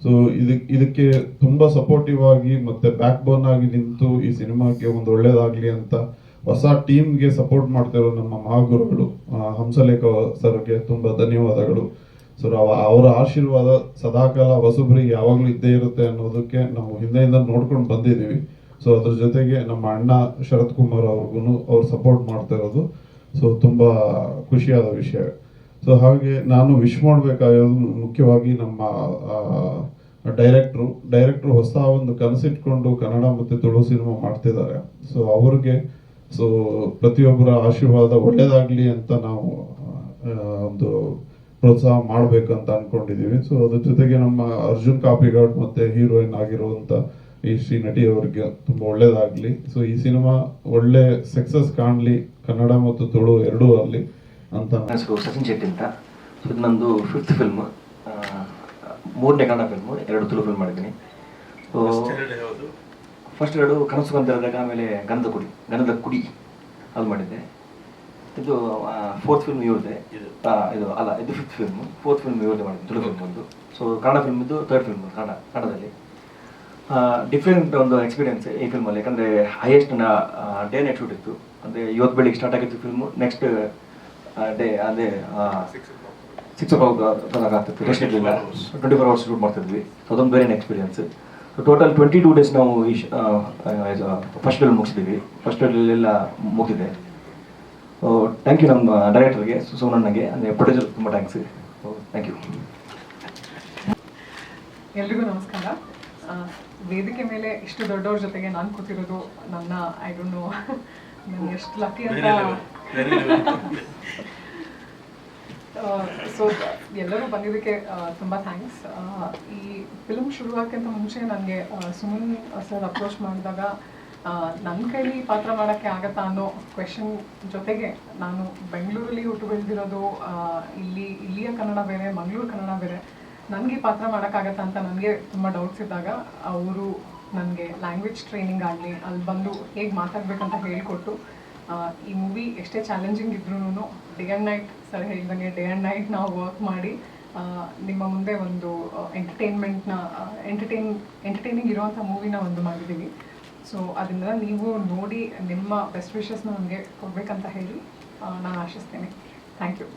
ಸೊ ಇದಕ್ಕೆ ಇದಕ್ಕೆ ತುಂಬ ಸಪೋರ್ಟಿವ್ ಆಗಿ ಮತ್ತೆ ಬ್ಯಾಕ್ ಬೋನ್ ಆಗಿ ನಿಂತು ಈ ಸಿನಿಮಾಕ್ಕೆ ಒಂದು ಒಳ್ಳೇದಾಗ್ಲಿ ಅಂತ ಹೊಸ ಟೀಮ್ಗೆ ಸಪೋರ್ಟ್ ಮಾಡ್ತಿರೋ ನಮ್ಮ ಮಹಾಗುರುಗಳು ಹಂಸಲೇಖ ಸರ್ಗೆ ತುಂಬ ಧನ್ಯವಾದಗಳು. ಸೊ ಅವರ ಆಶೀರ್ವಾದ ಸದಾಕಾಲ ಹೊಸಬ್ರಿಗೆ ಯಾವಾಗಲೂ ಇದ್ದೇ ಇರುತ್ತೆ ಅನ್ನೋದಕ್ಕೆ ನಾವು ಹಿಂದೆಯಿಂದ ನೋಡ್ಕೊಂಡು ಬಂದಿದ್ದೀವಿ. ಸೊ ಅದ್ರ ಜೊತೆಗೆ ನಮ್ಮ ಅಣ್ಣ ಶರತ್ ಕುಮಾರ್ ಅವ್ರಿಗೂ ಅವ್ರು ಸಪೋರ್ಟ್ ಮಾಡ್ತಾ ಇರೋದು. ಸೊ ತುಂಬ ಖುಷಿಯಾದ ವಿಷಯ. ಸೊ ಹಾಗೆ ನಾನು ವಿಶ್ ಮಾಡಬೇಕಾಗಿರೋದು ಮುಖ್ಯವಾಗಿ ನಮ್ಮ ಡೈರೆಕ್ಟ್ರು ಡೈರೆಕ್ಟ್ರು ಹೊಸ ಒಂದು ಕನಸಿಟ್ಕೊಂಡು ಕನ್ನಡ ಮತ್ತು ತುಳು ಸಿನಿಮಾ ಮಾಡ್ತಿದ್ದಾರೆ. ಸೊ ಅವ್ರಿಗೆ ಸೊ ಪ್ರತಿಯೊಬ್ಬರ ಆಶೀರ್ವಾದ ಒಳ್ಳೇದಾಗಲಿ ಅಂತ ನಾವು ಒಂದು ಪ್ರೋತ್ಸಾಹ ಮಾಡಬೇಕಂತ ಅಂದ್ಕೊಂಡಿದ್ದೀವಿ ಸೊ ಅದ್ರ ಜೊತೆಗೆ ನಮ್ಮ ಅರ್ಜುನ್ ಕಾಪಿಗಾಡ್ ಮತ್ತು ಹೀರೋಯಿನ್ ಆಗಿರುವಂಥ ಈ ಶ್ರೀ ನಟಿ ತುಂಬ ತುಂಬಾ ಒಳ್ಳೇದಾಗಲಿ. ಸೊ ಈ ಸಿನಿಮಾ ಒಳ್ಳೆ ಸಕ್ಸಸ್ ಕಾಣಲಿ ಕನ್ನಡ ಮತ್ತು ತುಳು ಎರಡೂ ಅಲ್ಲಿ. ಅಂತ. ನನ್ನ ಹೆಸರು ಸಚಿನ್ ಶೆಟ್ಟಿ ಅಂತ. ಸೊ ಇದು ನಂದು ಫಿಫ್ತ್ ಫಿಲ್ಮ್ ಮೂರನೇ ಕನ್ನಡ ಫಿಲ್ಮ್ ಎರಡು ತುಳು ಫಿಲ್ಮ್ ಮಾಡಿದ್ದೀನಿ. ಸೊ ಫಸ್ಟ್ ಎರಡು ಕನಸು ಗಂಧದಾಗ ಆಮೇಲೆ ಗಂಧದ ಕುಡಿ ಗಂಧದ ಕುಡಿ ಅದು ಮಾಡಿದ್ದೆ. ಇದು ಫೋರ್ತ್ ಫಿಲ್ಮ್ ಇವ್ರದ್ದೆ. ಆ, ಇದು ಅಲ್ಲ ಇದು ಫಿಫ್ತ್ ಫಿಲ್ಮ್ ಫೋರ್ತ್ ಫಿಲ್ಮ್ ಇವ್ರದ್ದೇ ಮಾಡಿದ್ದು ತುಳು ಫಿಲ್ಮ್ ಒಂದು. ಸೊ ಕನ್ನಡ ಫಿಲ್ಮ್ ಇದು ಥರ್ಡ್ ಫಿಲ್ಮ್ ಕನ್ನಡ ಕನ್ನಡದಲ್ಲಿ. ಡಿಫ್ರೆಂಟ್ ಒಂದು ಎಕ್ಸ್ಪೀರಿಯನ್ಸ್ ಈ ಫಿಲ್ಮಲ್ಲಿ ಯಾಕಂದರೆ ಹೈಯೆಸ್ಟ್ ಡೇ ನೈಟ್ ಶೂಟ್ ಇತ್ತು. ಅಂದರೆ ಇವತ್ತು ಬೆಳಿಗ್ಗೆ ಸ್ಟಾರ್ಟ್ ಆಗಿತ್ತು ಫಿಲ್ಮು ನೆಕ್ಸ್ಟ್ ಡೇ ಅದೇ ಸಿಕ್ಸ್ ಓ ಕ್ಲಾಕ್ ಆಗ್ತಿತ್ತು ರೆಸ್ಟ್ ಇರಲಿಲ್ಲ ಟ್ವೆಂಟಿ ಫೋರ್ ಅವರ್ಸ್ ಶೂಟ್ ಮಾಡ್ತಿದ್ವಿ. ಅದೊಂದು ಬೇರೆ experience so total twenty two days ನಾವು ಈ ಫಸ್ಟ್ ಡೇಲ್ ಮುಗಿಸಿದ್ವಿ. ಫಸ್ಟ್ ಡೇಲೆಲ್ಲ ಮುಗಿದಿದೆ. ಥ್ಯಾಂಕ್ ಯು ನಮ್ಮ ಡೈರೆಕ್ಟರ್ಗೆ ಸುಸೋನಣ್ಣಗೆ ಅಂದರೆ ಪ್ರೊಡ್ಯೂಸರ್ ತುಂಬ ಥ್ಯಾಂಕ್ಸ್ ಥ್ಯಾಂಕ್ ಯು ಎಲ್ರಿಗೂ ನಮಸ್ಕಾರ. ಆ, ವೇದಿಕೆ ಮೇಲೆ ಇಷ್ಟು ದೊಡ್ಡವ್ರ ಜೊತೆಗೆ ನಾನು ಕೂತಿರೋದು ನನ್ನ ಐ ಡೋಂಟ್ ನೋ ಎಷ್ಟು ಲಕ್ಕಿ ಅಂತ. ಸೊ ಎಲ್ಲರೂ ಬಂದಿದ್ದಕ್ಕೆ ಆ, ತುಂಬ ಥ್ಯಾಂಕ್ಸ್ ಈ ಫಿಲ್ಮ್ ಶುರುವಾಗಕ್ಕಿಂತ ಮುಂಚೆ ನನಗೆ ಸುಮನ್ ಸರ್ ಅಪ್ರೋಚ್ ಮಾಡಿದಾಗ ನನ್ನ ಕೈಲಿ ಪಾತ್ರ ಮಾಡೋಕ್ಕೆ ಆಗತ್ತಾ ಅನ್ನೋ ಕ್ವೆಶನ್ ಜೊತೆಗೆ ನಾನು ಬೆಂಗಳೂರಲ್ಲಿ ಹುಟ್ಟು ಬೆಳೆದಿರೋದು ಇಲ್ಲಿ ಇಲ್ಲಿಯ ಕನ್ನಡ ಬೇರೆ ಮಂಗಳೂರು ಕನ್ನಡ ಬೇರೆ. ನನಗೆ ಪಾತ್ರ ಮಾಡೋಕ್ಕಾಗತ್ತಾ ಅಂತ ನನಗೆ ತುಂಬ ಡೌಟ್ಸ್ ಇದ್ದಾಗ ಅವರು ನನಗೆ ಲ್ಯಾಂಗ್ವೇಜ್ ಟ್ರೈನಿಂಗ್ ಆಗಲಿ ಅಲ್ಲಿ ಬಂದು ಹೇಗೆ ಮಾತಾಡಬೇಕಂತ ಹೇಳಿಕೊಟ್ಟು ಈ ಮೂವಿ ಎಷ್ಟೇ ಚಾಲೆಂಜಿಂಗ್ ಇದ್ರೂ ಡೇ ಆ್ಯಂಡ್ ನೈಟ್ ಸರ್ ಹೇಳಿದಂಗೆ ಡೇ ಆ್ಯಂಡ್ ನೈಟ್ ನಾವು ವರ್ಕ್ ಮಾಡಿ ನಿಮ್ಮ ಮುಂದೆ ಒಂದು ಎಂಟರ್ಟೈನ್ಮೆಂಟ್ನ ಎಂಟರ್ಟೈನ್ ಎಂಟರ್ಟೈನಿಂಗ್ ಇರುವಂಥ ಮೂವಿನ ಒಂದು ಮಾಡಿದ್ದೀವಿ ಸೊ ಅದರಿಂದ ನೀವು ನೋಡಿ ನಿಮ್ಮ ಬೆಸ್ಟ್ ವಿಶಸ್ನ ನನಗೆ ಕೊಡಬೇಕಂತ ಹೇಳಿ ನಾನು ಆಶಿಸ್ತೇನೆ. ಥ್ಯಾಂಕ್ ಯು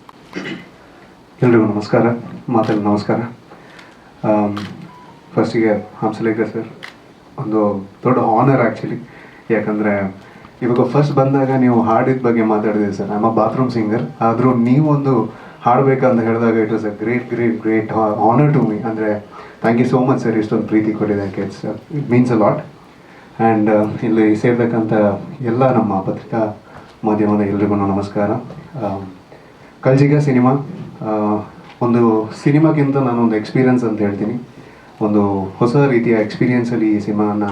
ಎಲ್ರಿಗೂ ನಮಸ್ಕಾರ. ಮಾತಾಡಿ ನಮಸ್ಕಾರ. ಫಸ್ಟಿಗೆ ಹಂಸಲೇಖ ಸರ್ ಒಂದು ದೊಡ್ಡ ಆನರ್ ಆ್ಯಕ್ಚುಲಿ ಯಾಕಂದರೆ ಇವಾಗ ಫಸ್ಟ್ ಬಂದಾಗ ನೀವು ಹಾಡಿದ ಬಗ್ಗೆ ಮಾತಾಡಿದ್ದೀವಿ ಸರ್. ನಮ್ಮ ಬಾತ್ರೂಮ್ ಸಿಂಗರ್ ಆದರೂ ನೀವೊಂದು ಹಾಡಬೇಕಂತ ಹೇಳಿದಾಗ it was a great great great honour to me ಅಂದರೆ thank you so much sir ಇಷ್ಟೊಂದು ಪ್ರೀತಿ ಕೊಟ್ಟಿದ್ದಕ್ಕೆ it's it means a lot and ಇಲ್ಲಿ ಸೇರ್ಬೇಕಂತ ಎಲ್ಲ ನಮ್ಮ ಪತ್ರಿಕಾ ಮಾಧ್ಯಮದ ಎಲ್ರಿಗೂ ನಮಸ್ಕಾರ. ಆಮ್, ಕಲ್ಜಿಗ ಸಿನಿಮಾ ಆ, ಒಂದು ಸಿನಿಮಾಗಿಂತ ನಾನೊಂದು ಎಕ್ಸ್ಪೀರಿಯನ್ಸ್ ಅಂತ ಹೇಳ್ತೀನಿ. ಒಂದು ಹೊಸ ರೀತಿಯ ಎಕ್ಸ್ಪೀರಿಯನ್ಸಲ್ಲಿ ಈ ಸಿನಿಮಾನ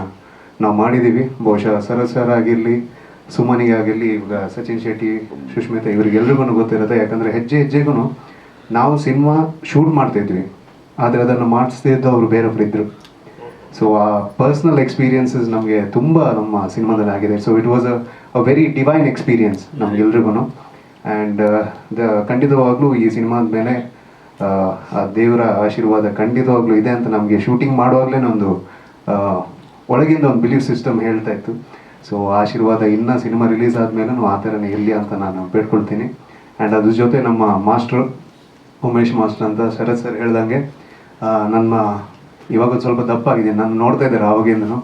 ನಾವು ಮಾಡಿದ್ದೀವಿ ಬಹುಶಃ ಸರ ಸರ್ ಆಗಿರಲಿ, ಸುಮನಿಗೆ ಆಗಿರಲಿ, ಇವಾಗ ಸಚಿನ್ ಶೆಟ್ಟಿ ಸುಷ್ಮಿತಾ ಇವರಿಗೆಲ್ರಿಗೂ ಗೊತ್ತಿರುತ್ತೆ. ಯಾಕಂದರೆ ಹೆಜ್ಜೆ ಹೆಜ್ಜೆಗೂ ನಾವು ಸಿನಿಮಾ ಶೂಟ್ ಮಾಡ್ತಿದ್ವಿ ಆದರೆ ಅದನ್ನು ಮಾಡಿಸ್ತಿದ್ದು ಅವರು ಬೇರೊಬ್ರು ಇದ್ದರು ಸೊ ಆ ಪರ್ಸ್ನಲ್ ಎಕ್ಸ್ಪೀರಿಯನ್ಸಸ್ ನಮಗೆ ತುಂಬ ನಮ್ಮ ಸಿನಿಮಾದಲ್ಲಿ ಆಗಿದೆ. So it was a very divine experience ನಮಗೆಲ್ರಿಗೂ and the, ಖಂಡಿತವಾಗ್ಲೂ ಈ ಸಿನಿಮಾದ ಮೇಲೆ ಆ, ದೇವರ ಆಶೀರ್ವಾದ ಖಂಡಿತವಾಗ್ಲೂ ಇದೆ ಅಂತ ನಮಗೆ ಶೂಟಿಂಗ್ ಮಾಡುವಾಗಲೇ ಆ, ಒಳಗಿಂದ ಒಂದು ಬಿಲೀಫ್ ಸಿಸ್ಟಮ್ ಹೇಳ್ತಾ ಇತ್ತು. ಸೊ ಆಶೀರ್ವಾದ ಇನ್ನೂ ಸಿನಿಮಾ ರಿಲೀಸ್ ಆದಮೇಲೂ ಆ ಥರನೇ ಇರಲಿ ಅಂತ ನಾನು ಬೇಡ್ಕೊಳ್ತೀನಿ. ಆ್ಯಂಡ್ ಅದ್ರ ಜೊತೆ ನಮ್ಮ ಮಾಸ್ಟ್ರು ಉಮೇಶ್ ಮಾಸ್ಟರ್ ಅಂತ ಶರತ್ ಸರ್ ಹೇಳ್ದಂಗೆ ನನ್ನ ಇವಾಗ ಸ್ವಲ್ಪ ದಪ್ಪ ಆಗಿದೆ ನಾನು ನೋಡ್ತಾ ಇದ್ದಾರೆ ಆವಾಗಿಂದನು